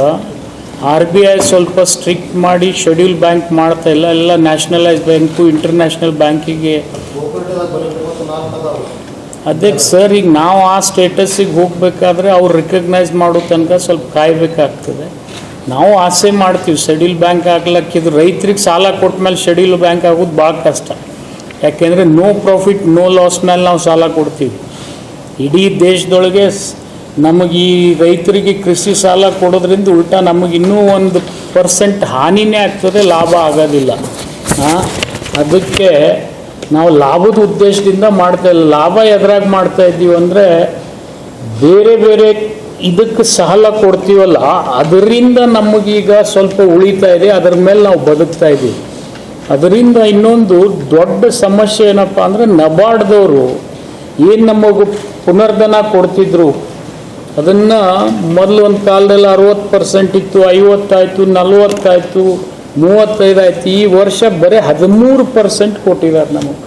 ಆರ್ ಬಿ ಐ ಸ್ವಲ್ಪ ಸ್ಟ್ರಿಕ್ಟ್ ಮಾಡಿ ಶೆಡ್ಯೂಲ್ ಬ್ಯಾಂಕ್ ಮಾಡ್ತಾ ಇಲ್ಲ. ಎಲ್ಲ ನ್ಯಾಷನಲೈಸ್ ಬ್ಯಾಂಕು ಇಂಟರ್ನ್ಯಾಷನಲ್ ಬ್ಯಾಂಕಿಗೆ ಅದಕ್ಕೆ ಸರ್ ಈಗ ನಾವು ಆ ಸ್ಟೇಟಸ್ಸಿಗೆ ಹೋಗಬೇಕಾದ್ರೆ ಅವ್ರು ರಿಕಗ್ನೈಸ್ ಮಾಡೋ ತನಕ ಸ್ವಲ್ಪ ಕಾಯಬೇಕಾಗ್ತದೆ. ನಾವು ಆಸೆ ಮಾಡ್ತೀವಿ ಶೆಡ್ಯೂಲ್ ಬ್ಯಾಂಕ್ ಆಗ್ಲಕ್ಕಿದ್ರು ರೈತರಿಗೆ ಸಾಲ ಕೊಟ್ಟ ಮೇಲೆ ಶೆಡ್ಯೂಲ್ ಬ್ಯಾಂಕ್ ಆಗೋದು ಭಾಳ ಕಷ್ಟ. ಯಾಕೆಂದರೆ ನೋ ಪ್ರಾಫಿಟ್ ನೋ ಲಾಸ್ ಮೇಲೆ ನಾವು ಸಾಲ ಕೊಡ್ತೀವಿ. ಇಡೀ ದೇಶದೊಳಗೆ ನಮಗೆ ಈ ರೈತರಿಗೆ ಕೃಷಿ ಸಾಲ ಕೊಡೋದ್ರಿಂದ ಉಲ್ಟಾ ನಮಗೆ ಇನ್ನೂ ಒಂದು ಪರ್ಸೆಂಟ್ ಹಾನಿನೇ ಆಗ್ತದೆ, ಲಾಭ ಆಗೋದಿಲ್ಲ. ಅದಕ್ಕೆ ನಾವು ಲಾಭದ ಉದ್ದೇಶದಿಂದ ಮಾಡ್ತಾ ಇಲ್ಲ. ಲಾಭ ಎದ್ರಾಗ ಮಾಡ್ತಾ ಇದ್ದೀವಿ ಅಂದರೆ ಬೇರೆ ಬೇರೆ ಇದಕ್ಕೆ ಸಾಲ ಕೊಡ್ತೀವಲ್ಲ, ಅದರಿಂದ ನಮಗೀಗ ಸ್ವಲ್ಪ ಉಳಿತಾ ಇದೆ, ಅದರ ಮೇಲೆ ನಾವು ಬದುಕ್ತಾ ಇದ್ದೀವಿ. ಅದರಿಂದ ಇನ್ನೊಂದು ದೊಡ್ಡ ಸಮಸ್ಯೆ ಏನಪ್ಪ ಅಂದರೆ ನಬಾರ್ಡ್ದವರು ಏನು ನಮಗೆ ಪುನರ್ಧನ ಕೊಡ್ತಿದ್ರು, ಅದನ್ನು ಮೊದಲು ಒಂದು ಕಾಲದಲ್ಲಿ ಅರವತ್ತು ಪರ್ಸೆಂಟ್ ಇತ್ತು ಐವತ್ತಾಯಿತು ನಲ್ವತ್ತಾಯಿತು ಮೂವತ್ತೈದಾಯ್ತು ಈ ವರ್ಷ ಬರೀ ಹದಿಮೂರು ಪರ್ಸೆಂಟ್ ಕೊಟ್ಟಿದ್ದಾರೆ ನಮಗೆ.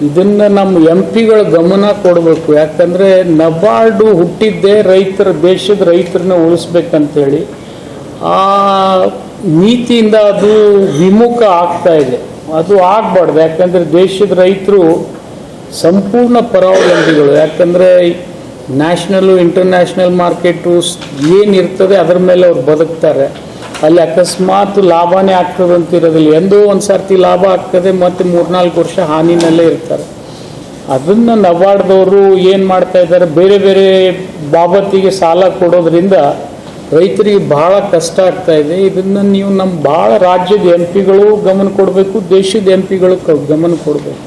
ಇದನ್ನು ನಮ್ಮ ಎಂ ಪಿಗಳ ಗಮನ ಕೊಡಬೇಕು. ಯಾಕಂದರೆ ನಬಾರ್ಡು ಹುಟ್ಟಿದ್ದೇ ರೈತರ, ದೇಶದ ರೈತರನ್ನ ಉಳಿಸ್ಬೇಕಂತೇಳಿ ಆ ನೀತಿಯಿಂದ ಅದು ವಿಮುಖ ಆಗ್ತಾ ಇದೆ. ಅದು ಆಗಬಾರ್ದು. ಯಾಕಂದರೆ ದೇಶದ ರೈತರು ಸಂಪೂರ್ಣ ಪರಾವಲಂಬಿಗಳು. ಯಾಕಂದರೆ ನ್ಯಾಷನಲ್ಲು ಇಂಟರ್ನ್ಯಾಷನಲ್ ಮಾರ್ಕೆಟು ಏನಿರ್ತದೆ ಅದರ ಮೇಲೆ ಅವ್ರು ಬದುಕ್ತಾರೆ. ಅಲ್ಲಿ ಅಕಸ್ಮಾತ್ ಲಾಭನೇ ಆಗ್ತದೆ ಅಂತ ಇರೋದಿಲ್ಲ. ಎಂದೋ ಒಂದು ಸರ್ತಿ ಲಾಭ ಆಗ್ತದೆ, ಮತ್ತು ಮೂರ್ನಾಲ್ಕು ವರ್ಷ ಹಾನಿನಲ್ಲೇ ಇರ್ತಾರೆ. ಅದನ್ನು ನವಾಡ್ದವರು ಏನು ಮಾಡ್ತಾ ಇದ್ದಾರೆ, ಬೇರೆ ಬೇರೆ ಬಾಬತ್ತಿಗೆ ಸಾಲ ಕೊಡೋದ್ರಿಂದ ರೈತರಿಗೆ ಭಾಳ ಕಷ್ಟ ಆಗ್ತಾ ಇದೆ. ಇದನ್ನು ನೀವು ನಮ್ಮ ಭಾಳ ರಾಜ್ಯದ ಎಂ ಪಿಗಳು ಗಮನ ಕೊಡಬೇಕು, ದೇಶದ ಎಂ ಪಿಗಳು ಗಮನ ಕೊಡಬೇಕು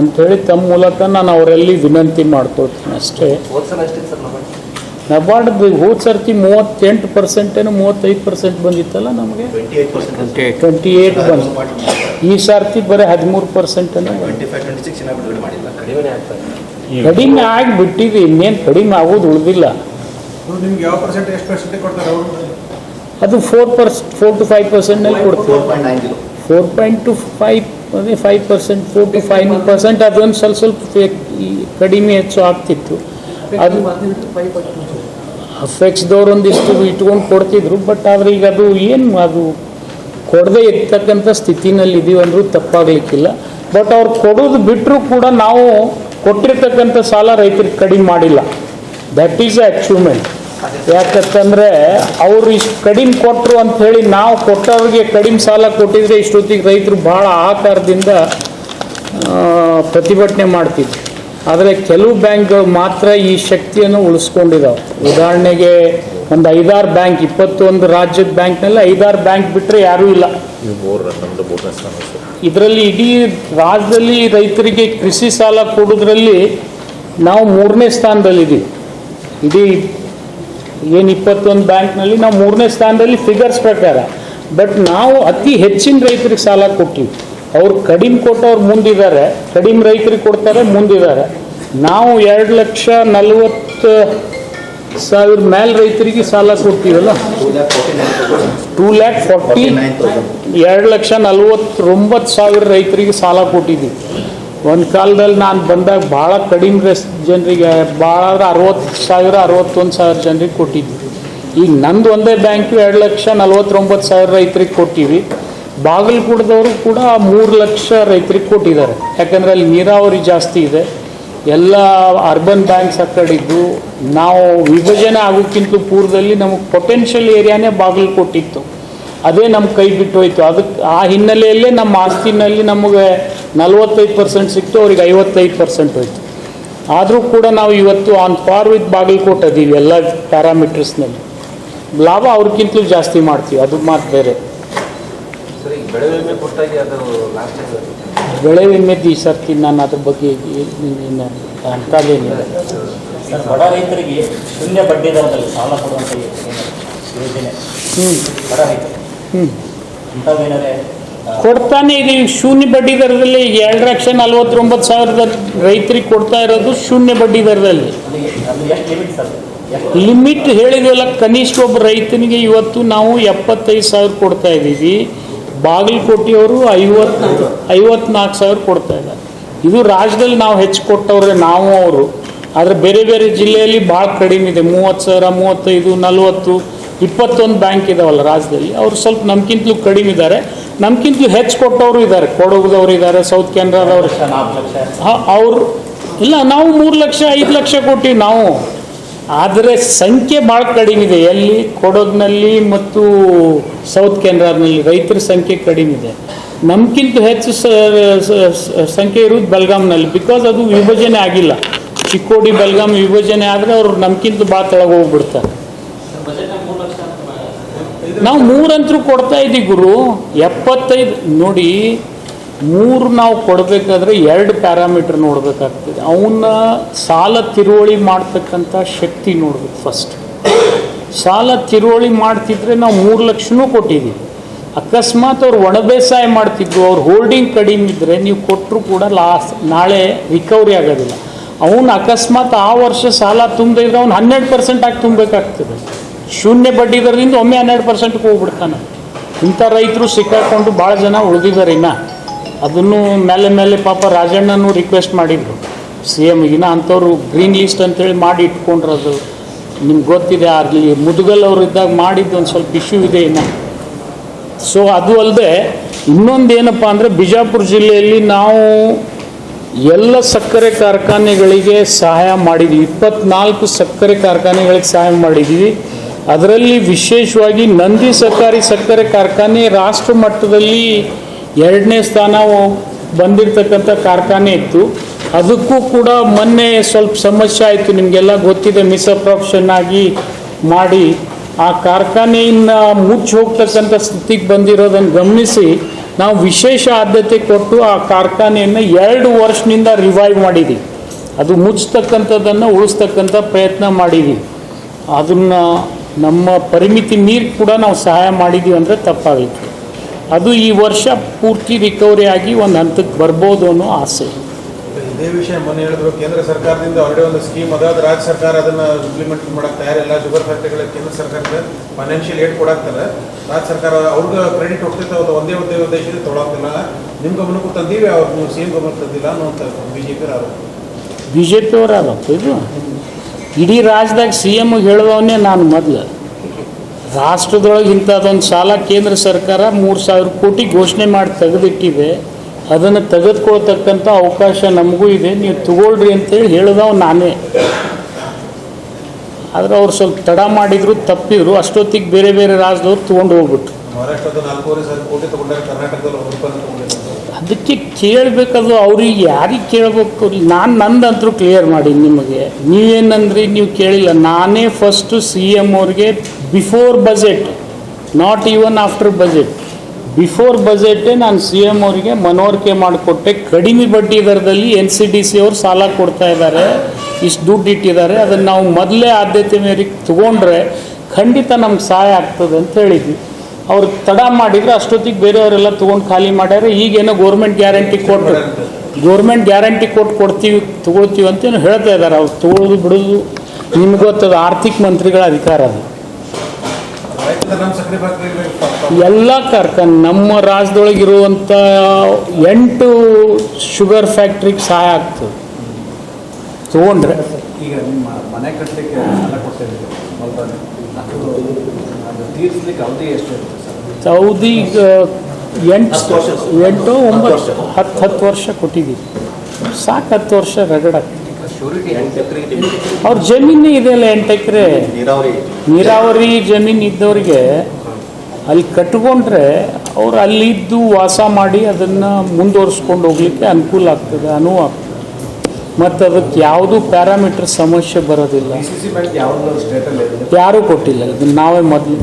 ಅಂಥೇಳಿ ತಮ್ಮ ಮೂಲಕ ನಾನು ಅವರಲ್ಲಿ ವಿನಂತಿ ಮಾಡ್ಕೊಳ್ತೀನಿ ಅಷ್ಟೇ. ನಬಾರ್ಡ್ದು ಹೋದ ಸರ್ತಿ ಮೂವತ್ತೆಂಟು ಪರ್ಸೆಂಟೇನೋ ಮೂವತ್ತೈದು ಪರ್ಸೆಂಟ್ ಬಂದಿತ್ತಲ್ಲ ನಮಗೆ? ಟ್ವೆಂಟಿ ಪರ್ಸೆಂಟ್ ಏಯ್ಟ್ ಬಂದು ಈ ಸರ್ತಿ ಬರೀ ಹದಿಮೂರು ಇದೆ ಕಡಿಮೆ ಆಗಿ ಬಿಟ್ಟಿದೆ ಇನ್ನೇನು ಕಡಿಮೆ ಆಗೋದು ಉಳಿದಿಲ್ಲ. ಅವ್ರು ನಿಮ್ಗೆ ಯಾವ ಎಷ್ಟು ಪರ್ಸೆಂಟ್ ಕೊಡ್ತಾರೆ ಅವರು? ಅದು four per four two five ಪರ್ಸೆಂಟ್ನಲ್ಲಿ ಕೊಡ್ತೀವಿ. ಫೋರ್ ಪಾಯಿಂಟ್ ಟು ಫೈವ್ ಅದೇ five percent four two five percent ಅದೊಂದು ಸ್ವಲ್ಪ ಸ್ವಲ್ಪ ಕಡಿಮೆ ಹೆಚ್ಚು ಆಗ್ತಿತ್ತು. ಅದು ಅಫೆಕ್ಟ್ಸ್ದವ್ರು ಒಂದಿಷ್ಟು ಇಟ್ಕೊಂಡು ಕೊಡ್ತಿದ್ರು ಬಟ್ ಆದರೆ ಈಗ ಅದು ಏನು ಅದು ಕೊಡದೇ ಇರ್ತಕ್ಕಂಥ ಸ್ಥಿತಿನಲ್ಲಿ ಇದೀವಿ ಅಂದರೂ ತಪ್ಪಾಗಲಿಕ್ಕಿಲ್ಲ. ಬಟ್ ಅವ್ರು ಕೊಡೋದು ಬಿಟ್ಟರೂ ಕೂಡ ನಾವು ಕೊಟ್ಟಿರ್ತಕ್ಕಂಥ ಸಾಲ ರೈತರಿಗೆ ಕಡಿಮೆ ಮಾಡಿಲ್ಲ. ದಟ್ ಈಸ್ ಅ ಅಚೀವ್ಮೆಂಟ್ ಯಾಕಂತಂದರೆ ಅವರು ಇಷ್ಟು ಕಡಿಮೆ ಕೊಟ್ಟರು ಅಂತ ಹೇಳಿ ನಾವು ಕೊಟ್ಟವ್ರಿಗೆ ಕಡಿಮೆ ಸಾಲ ಕೊಟ್ಟಿದ್ರೆ ಇಷ್ಟೊತ್ತಿಗೆ ರೈತರು ಭಾಳ ಆಕಾರದಿಂದ ಪ್ರತಿಭಟನೆ ಮಾಡ್ತಿದ್ರು. ಆದರೆ ಕೆಲವು ಬ್ಯಾಂಕ್ಗಳು ಮಾತ್ರ ಈ ಶಕ್ತಿಯನ್ನು ಉಳಿಸ್ಕೊಂಡಿದ್ದಾವೆ ಉದಾಹರಣೆಗೆ ಒಂದು ಐದಾರು ಬ್ಯಾಂಕ್, ಇಪ್ಪತ್ತೊಂದು ರಾಜ್ಯದ ಬ್ಯಾಂಕ್ನಲ್ಲಿ ಐದಾರು ಬ್ಯಾಂಕ್ ಬಿಟ್ಟರೆ ಯಾರೂ ಇಲ್ಲ. ಇದರಲ್ಲಿ ಇಡೀ ರಾಜ್ಯದಲ್ಲಿ ರೈತರಿಗೆ ಕೃಷಿ ಸಾಲ ಕೊಡೋದ್ರಲ್ಲಿ ನಾವು ಮೂರನೇ ಸ್ಥಾನದಲ್ಲಿದ್ದೀವಿ. ಇಡೀ ಏನು ಇಪ್ಪತ್ತೊಂದು ಬ್ಯಾಂಕ್ನಲ್ಲಿ ನಾವು ಮೂರನೇ ಸ್ಥಾನದಲ್ಲಿ ಫಿಗರ್ಸ್ ಪ್ರಕಾರ. ಬಟ್ ನಾವು ಅತಿ ಹೆಚ್ಚಿನ ರೈತರಿಗೆ ಸಾಲ ಕೊಟ್ಟಿವಿ. ಅವ್ರು ಕಡಿಮೆ ಕೊಟ್ಟವ್ರು ಮುಂದಿದ್ದಾರೆ, ಕಡಿಮೆ ರೈತರಿಗೆ ಕೊಡ್ತಾರೆ, ಮುಂದಿದ್ದಾರೆ. ನಾವು ಎರಡು ಲಕ್ಷ ನಲವತ್ತು ಸಾವಿರ ಮೇಲೆ ರೈತರಿಗೆ ಸಾಲ ಕೊಡ್ತೀವಲ್ಲ? ಟೂ ಲ್ಯಾಕ್ ಫೋರ್ಟಿ ಎರಡು ಲಕ್ಷ ನಲವತ್ತೊಂಬತ್ತು ಸಾವಿರ ರೈತರಿಗೆ ಸಾಲ ಕೊಟ್ಟಿದ್ದೀವಿ. ಒಂದು ಕಾಲದಲ್ಲಿ ನಾನು ಬಂದಾಗ ಭಾಳ ಕಡಿಮೆ ರಸ್ ಜನರಿಗೆ, ಭಾಳ ಅಂದ್ರೆ ಅರವತ್ತು ಸಾವಿರ, ಅರವತ್ತೊಂದು ಸಾವಿರ ಜನರಿಗೆ ಕೊಟ್ಟಿದ್ವಿ ಈಗ ನಂದು ಒಂದೇ ಬ್ಯಾಂಕು ಎರಡು ಲಕ್ಷ ನಲವತ್ತೊಂಬತ್ತು ಸಾವಿರ ರೈತರಿಗೆ ಕೊಟ್ಟಿವಿ. ಬಾಗಲಕೋಟದವರು ಕೂಡ ಮೂರು ಲಕ್ಷ ರೈತರಿಗೆ ಕೊಟ್ಟಿದ್ದಾರೆ. ಯಾಕಂದರೆ ಅಲ್ಲಿ ನೀರಾವರಿ ಜಾಸ್ತಿ ಇದೆ. ಎಲ್ಲ ಅರ್ಬನ್ ಬ್ಯಾಂಕ್ಸ್ ಆ ಇದ್ದು, ನಾವು ವಿಭಜನೆ ಆಗೋಕ್ಕಿಂತ ಪೂರ್ವದಲ್ಲಿ ನಮಗೆ ಪೊಟೆನ್ಷಿಯಲ್ ಏರಿಯಾನೇ ಬಾಗಲಕೋಟೆ ಇತ್ತು. ಅದೇ ನಮ್ಮ ಕೈ ಬಿಟ್ಟು ಹೋಯ್ತು. ಅದಕ್ಕೆ ಆ ಹಿನ್ನೆಲೆಯಲ್ಲೇ ನಮ್ಮ ಆಸ್ತಿನಲ್ಲಿ ನಮಗೆ ನಲವತ್ತೈದು ಪರ್ಸೆಂಟ್ ಸಿಕ್ತು, ಅವ್ರಿಗೆ ಐವತ್ತೈದು ಪರ್ಸೆಂಟ್ ಹೋಯ್ತು. ಆದರೂ ಕೂಡ ನಾವು ಇವತ್ತು ಆನ್ ಫಾರ್ ವಿತ್ ಬಾಗಲಕೋಟ್ ಅದೀವಿ ಎಲ್ಲ ಪ್ಯಾರಾಮೀಟರ್ಸ್ನಲ್ಲಿ ಲಾಭ ಅವ್ರಿಗಿಂತಲೂ ಜಾಸ್ತಿ ಮಾಡ್ತೀವಿ, ಅದು ಮಾತು ಬೇರೆ. ಬೆಳೆ ವಿಮೆ ಕೊಟ್ಟಾಗಿ ಅದು ಲಾಸ್ಟ್ ಟೈಮ್ ಬೆಳೆ ವಿಮೆದ್ದು ಈ ಸರ್ತಿ ನಾನು ಅದ್ರ ಬಗ್ಗೆ ಸರ್ ಬಡ ರೈತರಿಗೆ ಶೂನ್ಯ ಬಡ್ಡಿ ದರದಲ್ಲಿ ಸಾಲ ಕೊಡುವಂಥ ಯೋಜನೆ. ಹ್ಞೂ ಬಡ ರೈತರು. ಹ್ಞೂ ಅಂಥದ್ದೇನಾದ್ರೆ ಕೊಡ್ತಾನೆ ಇದೀವಿ ಶೂನ್ಯ ಬಡ್ಡಿ ದರದಲ್ಲಿ ಈಗ ಎರಡು ಲಕ್ಷ ನಲ್ವತ್ತೊಂಬತ್ತು ಸಾವಿರದ ರೈತರಿಗೆ ಕೊಡ್ತಾ ಇರೋದು ಶೂನ್ಯ ಬಡ್ಡಿ ದರದಲ್ಲಿ. ಲಿಮಿಟ್ ಹೇಳಿದ್ವಲ್ಲ ಕನಿಷ್ಠ ಒಬ್ಬ ರೈತನಿಗೆ ಇವತ್ತು ನಾವು ಎಪ್ಪತ್ತೈದು ಸಾವಿರ ಕೊಡ್ತಾ ಇದ್ದೀವಿ. ಬಾಗಲಕೋಟೆಯವರು ಐವತ್ತು ಐವತ್ನಾಲ್ಕು ಸಾವಿರ ಕೊಡ್ತಾ ಇದ್ದಾರೆ. ಇದು ರಾಜ್ಯದಲ್ಲಿ ನಾವು ಹೆಚ್ಚು ಕೊಟ್ಟವ್ರೆ ನಾವು ಅವರು. ಆದರೆ ಬೇರೆ ಬೇರೆ ಜಿಲ್ಲೆಯಲ್ಲಿ ಭಾಳ ಕಡಿಮೆ ಇದೆ. ಮೂವತ್ತು ಸಾವಿರ ಮೂವತ್ತೈದು ನಲ್ವತ್ತು ಇಪ್ಪತ್ತೊಂದು ಬ್ಯಾಂಕ್ ಇದಾವಲ್ಲ ರಾಜ್ಯದಲ್ಲಿ. ಅವರು ಸ್ವಲ್ಪ ನಮ್ಗಿಂತಲೂ ಕಡಿಮೆ ಇದ್ದಾರೆ. ನಮ್ಗಿಂತಲೂ ಹೆಚ್ಚು ಕೊಟ್ಟವರು ಇದ್ದಾರೆ. ಕೊಡಗುದವರು ಇದ್ದಾರೆ ಸೌತ್ ಕೆನರಾದವ್ರು ಹಾಂ ಅವರು ಇಲ್ಲ ನಾವು ಮೂರು ಲಕ್ಷ ಐದು ಲಕ್ಷ ಕೊಟ್ಟಿವಿ ನಾವು. ಆದರೆ ಸಂಖ್ಯೆ ಭಾಳ ಕಡಿಮೆ ಇದೆ. ಎಲ್ಲಿ? ಕೊಡಗಿನಲ್ಲಿ ಮತ್ತು ಸೌತ್ ಕೆನರಾನಲ್ಲಿ ರೈತರ ಸಂಖ್ಯೆ ಕಡಿಮೆ ಇದೆ. ನಮ್ಗಿಂತ ಹೆಚ್ಚು ಸಂಖ್ಯೆ ಇರುವುದು ಬೆಲ್ಗಾಮ್ನಲ್ಲಿ ಬಿಕಾಸ್ ಅದು ವಿಭಜನೆ ಆಗಿಲ್ಲ. ಚಿಕ್ಕೋಡಿ ಬೆಲ್ಗಾಮ್ ವಿಭಜನೆ ಆದರೆ ಅವರು ನಮ್ಗಿಂತ ಭಾಳ ತೆಳಗೆ ಹೋಗ್ಬಿಡ್ತಾರೆ. ನಾವು ಮೂರಂತರೂ ಕೊಡ್ತಾ ಇದ್ದೀವಿ ಗುರು. ಎಪ್ಪತ್ತೈದು, ನೋಡಿ ಮೂರು ನಾವು ಕೊಡಬೇಕಾದ್ರೆ ಎರಡು ಪ್ಯಾರಾಮೀಟರ್ ನೋಡಬೇಕಾಗ್ತದೆ. ಅವನ್ನ ಸಾಲ ತಿರುವಳಿ ಮಾಡ್ತಕ್ಕಂಥ ಶಕ್ತಿ ನೋಡ್ಬೇಕು ಫಸ್ಟ್ ಸಾಲ ತಿರುವಳಿ ಮಾಡ್ತಿದ್ರೆ ನಾವು ಮೂರು ಲಕ್ಷನೂ ಕೊಟ್ಟಿದ್ದೀವಿ ಅಕಸ್ಮಾತ್ ಅವ್ರು ಒಣ ಬೇಸಾಯ ಮಾಡ್ತಿದ್ರು, ಅವ್ರು ಹೋಲ್ಡಿಂಗ್ ಕಡಿಮೆ ಇದ್ದರೆ ನೀವು ಕೊಟ್ಟರು ಕೂಡ ಲಾಸ್ ನಾಳೆ ರಿಕವರಿ ಆಗೋದಿಲ್ಲ. ಅವನು ಅಕಸ್ಮಾತ್ ಆ ವರ್ಷ ಸಾಲ ತುಂಬದೇ ಇದ್ರೆ ಅವ್ನು ಹನ್ನೆರಡು ಪರ್ಸೆಂಟ್ ಆಗಿ ತುಂಬಬೇಕಾಗ್ತದೆ. ಶೂನ್ಯ ಬಡ್ಡಿ ದರದಿಂದ ಒಮ್ಮೆ ಹನ್ನೆರಡು ಪರ್ಸೆಂಟ್ಗೆ ಹೋಗ್ಬಿಡ್ತಾನೆ. ಇಂಥ ರೈತರು ಸಿಕ್ಕಾಕೊಂಡು ಭಾಳ ಜನ ಉಳಿದಿದ್ದಾರೆ ಇನ್ನು. ಅದನ್ನು ಮೇಲೆ ಮೇಲೆ ಪಾಪ ರಾಜಣ್ಣನೂ ರಿಕ್ವೆಸ್ಟ್ ಮಾಡಿದ್ರು. ಸಿ ಎಮ್ಗಿನ ಅಂಥವ್ರು ಗ್ರೀನ್ ಲಿಸ್ಟ್ ಅಂತೇಳಿ ಮಾಡಿ ಇಟ್ಕೊಂಡ್ರು ಅದು ನಿಮ್ಗೆ ಗೊತ್ತಿದೆ, ಆಗಲಿ, ಮುದುಗಲ್ ಅವರು ಇದ್ದಾಗ ಮಾಡಿದ್ದು ಒಂದು ಸ್ವಲ್ಪ ಇಶ್ಯೂ ಇದೆ ಇನ್ನು. ಸೊ ಅದು ಅಲ್ಲದೆ ಇನ್ನೊಂದು ಏನಪ್ಪ ಅಂದರೆ ಬಿಜಾಪುರ ಜಿಲ್ಲೆಯಲ್ಲಿ ನಾವು ಎಲ್ಲ ಸಕ್ಕರೆ ಕಾರ್ಖಾನೆಗಳಿಗೆ ಸಹಾಯ ಮಾಡಿದ್ವಿ. ಇಪ್ಪತ್ನಾಲ್ಕು ಸಕ್ಕರೆ ಕಾರ್ಖಾನೆಗಳಿಗೆ ಸಹಾಯ ಮಾಡಿದ್ದೀವಿ ಅದರಲ್ಲಿ ವಿಶೇಷವಾಗಿ ನಂದಿ ಸಹಕಾರಿ ಸಕ್ಕರೆ ಕಾರ್ಖಾನೆ ರಾಷ್ಟ್ರ ಮಟ್ಟದಲ್ಲಿ ಎರಡನೇ ಸ್ಥಾನ ಬಂದಿರತಕ್ಕಂಥ ಕಾರ್ಖಾನೆ ಇತ್ತು. ಅದಕ್ಕೂ ಕೂಡ ಮೊನ್ನೆ ಸ್ವಲ್ಪ ಸಮಸ್ಯೆ ಆಯಿತು. ನಿಮಗೆಲ್ಲ ಗೊತ್ತಿದೆ ಮಿಸ್ಅಪ್ರಾಪ್ಷನ್ ಆಗಿ ಮಾಡಿ. ಆ ಕಾರ್ಖಾನೆಯಿಂದ ಮುಚ್ಚಿ ಹೋಗ್ತಕ್ಕಂಥ ಸ್ಥಿತಿಗೆ ಬಂದಿರೋದನ್ನು ಗಮನಿಸಿ, ನಾವು ವಿಶೇಷ ಆದ್ಯತೆ ಕೊಟ್ಟು ಆ ಕಾರ್ಖಾನೆಯನ್ನು ಎರಡು ವರ್ಷದಿಂದ ರಿವೈವ್ ಮಾಡಿದ್ವಿ. ಅದು ಮುಚ್ಚತಕ್ಕಂಥದ್ದನ್ನು ಉಳಿಸ್ತಕ್ಕಂಥ ಪ್ರಯತ್ನ ಮಾಡಿದ್ವಿ. ಅದನ್ನು ನಮ್ಮ ಪರಿಮಿತಿ ಮೀರಿ ಕೂಡ ನಾವು ಸಹಾಯ ಮಾಡಿದ್ದೀವಿ ಅಂದರೆ ತಪ್ಪಾಗಲಿಕ್ಕೆ ಅದು ಈ ವರ್ಷ ಪೂರ್ತಿ ರಿಕವರಿ ಆಗಿ ಒಂದು ಹಂತಕ್ಕೆ ಬರ್ಬೋದು ಅನ್ನೋ ಆಸೆ. ಇದೇ ವಿಷಯ ಮೊನ್ನೆ ಹೇಳಿದ್ರು ಕೇಂದ್ರ ಸರ್ಕಾರದಿಂದ ಆಲ್ರೆಡಿ ಒಂದು ಸ್ಕೀಮ್ ಅದ ಅದು ರಾಜ್ಯ ಸರ್ಕಾರ ಅದನ್ನ ಇಂಪ್ಲಿಮೆಂಟ್ ಮಾಡಕ್ ತಯಾರಿಲ್ಲ ಶುಗರ್ ಫ್ಯಾಕ್ಟ್ರಿಗಳ ಕೇಂದ್ರ ಸರ್ಕಾರದ ಫೈನಾನ್ಷಿಯಲ್ ಏಡ್ ಕೊಡಾಕ್ತಾರೆ. ರಾಜ್ಯ ಸರ್ಕಾರ ಅವ್ರಿಗೆ ಕ್ರೆಡಿಟ್ ಹೋಗ್ತೈತೆ ಅದು ಒಂದೇ ಒಂದೇ ಉದ್ದೇಶದಲ್ಲಿ ತೊಗೊಳಕ್ತಿಲ್ಲ ನಿಮ್ಮ ಗಮನಕ್ಕೂ ತಂದೀವಿ ಅವ್ರು ನೀವು ಸಿ ಎಂ ಗಮನಕ್ಕೆ ತಂದಿಲ್ಲ ಅನ್ನೋಂಥ ಬಿ ಜೆ ಪಿ ಆರೋಪ ಬಿ ಜೆ ಪಿಯವ್ರು ಅದಪ್ಪ ಇದು? ಇಡೀ ರಾಜ್ಯದಾಗ ಸಿ ಎಂ ಹೇಳುವವನ್ನೇ ನಾನು ಮೊದಲು. ರಾಷ್ಟ್ರದೊಳಗೆ ಇಂಥದ್ದೊಂದು ಸಾಲ ಕೇಂದ್ರ ಸರ್ಕಾರ ಮೂರು ಸಾವಿರ ಕೋಟಿ ಘೋಷಣೆ ಮಾಡಿ ತೆಗೆದಿಟ್ಟಿದೆ. ಅದನ್ನು ತೆಗೆದುಕೊಳ್ತಕ್ಕಂಥ ಅವಕಾಶ ನಮಗೂ ಇದೆ. ನೀವು ತಗೊಳ್ರಿ ಅಂತೇಳಿ ಹೇಳಿದವ ನಾನೇ. ಆದರೆ ಅವ್ರು ಸ್ವಲ್ಪ ತಡ ಮಾಡಿದ್ರು, ತಪ್ಪಿದ್ರು. ಅಷ್ಟೊತ್ತಿಗೆ ಬೇರೆ ಬೇರೆ ರಾಜ್ಯದವ್ರು ತೊಗೊಂಡು ಹೋಗ್ಬಿಟ್ರು. ಅದಕ್ಕೆ ಕೇಳಬೇಕದು ಅವ್ರಿಗೆ ಯಾರಿಗೆ ಕೇಳಬೇಕು? ನಾನು ನಂದಂತರೂ ಕ್ಲಿಯರ್ ಮಾಡಿ ನಿಮಗೆ. ನೀವೇನಂದ್ರಿ ನೀವು ಕೇಳಿಲ್ಲ. ನಾನೇ ಫಸ್ಟು ಸಿ ಎಂ ಅವ್ರಿಗೆ before budget not even after budget before ಬಜೆಟೇ ನಾನು ಸಿ ಎಂ ಅವರಿಗೆ ಮನವರಿಕೆ ಮಾಡಿಕೊಟ್ಟೆ. ಕಡಿಮೆ ಬಡ್ಡಿ ದರದಲ್ಲಿ ಎನ್ ಸಿ ಡಿ ಸಿ ಅವರು ಸಾಲ ಕೊಡ್ತಾ ಇದ್ದಾರೆ. ಇಷ್ಟು ದುಡ್ಡು ಇಟ್ಟಿದ್ದಾರೆ. ಅದನ್ನು ನಾವು ಮೊದಲೇ ಆದ್ಯತೆ ಮೇರೆಗೆ ತೊಗೊಂಡ್ರೆ ಖಂಡಿತ ನಮ್ಗೆ ಸಹಾಯ ಆಗ್ತದೆ ಅಂತ ಹೇಳಿದ್ವಿ. ಅವ್ರು ತಡ ಮಾಡಿದ್ರೆ ಅಷ್ಟೊತ್ತಿಗೆ ಬೇರೆಯವರೆಲ್ಲ ತೊಗೊಂಡು ಖಾಲಿ ಮಾಡ್ಯಾರ. ಈಗೇನೋ ಗೌರ್ಮೆಂಟ್ ಗ್ಯಾರಂಟಿ ಕೊಟ್ಟು ಗೌರ್ಮೆಂಟ್ ಗ್ಯಾರಂಟಿ ಕೊಟ್ಟು ಕೊಡ್ತೀವಿ, ತೊಗೊಳ್ತೀವಿ ಅಂತ ಏನೋ ಹೇಳ್ತಾ ಇದ್ದಾರೆ. ಅವ್ರು ತೊಗೊಳ್ಳೋದು ಬಿಡೋದು ನಿಮ್ಗೆ ಗೊತ್ತದ ಆರ್ಥಿಕ ಮಂತ್ರಿಗಳ ಅಧಿಕಾರ ಅದು. ಎಲ್ಲ ಕಾರ್ಖಾನೆ, ನಮ್ಮ ರಾಜ್ಯದೊಳಗಿರುವಂಥ ಎಂಟು ಶುಗರ್ ಫ್ಯಾಕ್ಟ್ರಿಗೆ ಸಹಾಯ ಆಗ್ತದೆ. ತೊಗೊಂಡ್ರೆ. ಈಗ ನಿಮ್ಮ ಮನೆ ಕಟ್ಟಲಿಕ್ಕೆ ಸಾಲ ಕೊಡ್ತಿದ್ದೀವಿ ಮಲ್ಬಾರ್ನ್ ಅದು ಅದು ತೀರಿಸ್ಲಿಕ್ಕೆ ಅವಧಿ ಎಷ್ಟು ಸರ್? ಸೌದಿ ಈಗ ಎಂಟು. ಎಂಟು ಒಂಬತ್ತು. ಹತ್ತು ಹತ್ತು ವರ್ಷ ಕೊಟ್ಟಿದ್ದೀವಿ. ಸಾಕು ಹತ್ತು ವರ್ಷ ರಗಡ. ಅವ್ರ ಜಮೀನೇ ಇದೆಯಲ್ಲ ಎಂಟು ಎಕರೆ? ನೀರಾವರಿ. ನೀರಾವರಿ ಜಮೀನು ಇದ್ದವ್ರಿಗೆ ಅಲ್ಲಿ ಕಟ್ಕೊಂಡ್ರೆ ಅವ್ರು ಅಲ್ಲಿದ್ದು ವಾಸ ಮಾಡಿ ಅದನ್ನು ಮುಂದುವರ್ಸ್ಕೊಂಡು ಹೋಗ್ಲಿಕ್ಕೆ ಅನುಕೂಲ ಆಗ್ತದೆ ಅನುವು ಆಗ್ತದೆ. ಮತ್ತು ಅದಕ್ಕೆ ಯಾವುದೂ ಪ್ಯಾರಾಮೀಟರ್ ಸಮಸ್ಯೆ ಬರೋದಿಲ್ಲ. ಯಾರೂ ಕೊಟ್ಟಿಲ್ಲ ಇದನ್ನ ನಾವೇ ಮೊದಲು?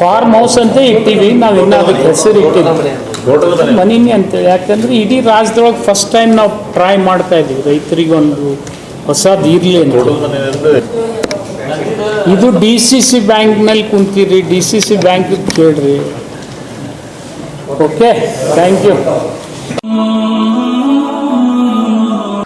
ಫಾರ್ಮ್ ಹೌಸ್ ಅಂತ ಇಟ್ಟಿವಿ ನಾವು ಇನ್ನೂ ಅದಕ್ಕೆ ಹೆಸರು ಇಟ್ಟಿದ್ವಿ ಮನಿನಿ ಮನಿನೇ ಅಂತೇಳಿ ಯಾಕಂದರೆ ಇಡೀ ರಾಜ್ಯದೊಳಗೆ ಫಸ್ಟ್ ಟೈಮ್ ನಾವು ಟ್ರೈ ಮಾಡ್ತಾ ಇದ್ದೀವಿ ರೈತರಿಗೆ ಒಂದು ಹೊಸದು ಇರಲಿ ಅಂತ. ಇದು ಡಿ ಸಿ ಸಿ ಬ್ಯಾಂಕ್ನಲ್ಲಿ ಕುಂತೀರಿ ಡಿ ಸಿ ಸಿ ಬ್ಯಾಂಕ್ ಕೇಳ್ರಿ. Okay thank you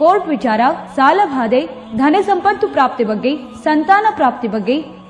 ಕೋರ್ಟ್ ವಿಚಾರ ಸಾಲಬಾಧೆ ಧನ ಸಂಪತ್ತು ಪ್ರಾಪ್ತಿ ಬಗ್ಗೆ ಸಂತಾನ ಪ್ರಾಪ್ತಿ ಬಗ್ಗೆ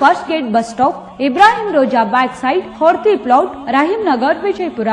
first gate bus stop Ibrahim Roza back side Horti plot Rahim Nagar Vijayapura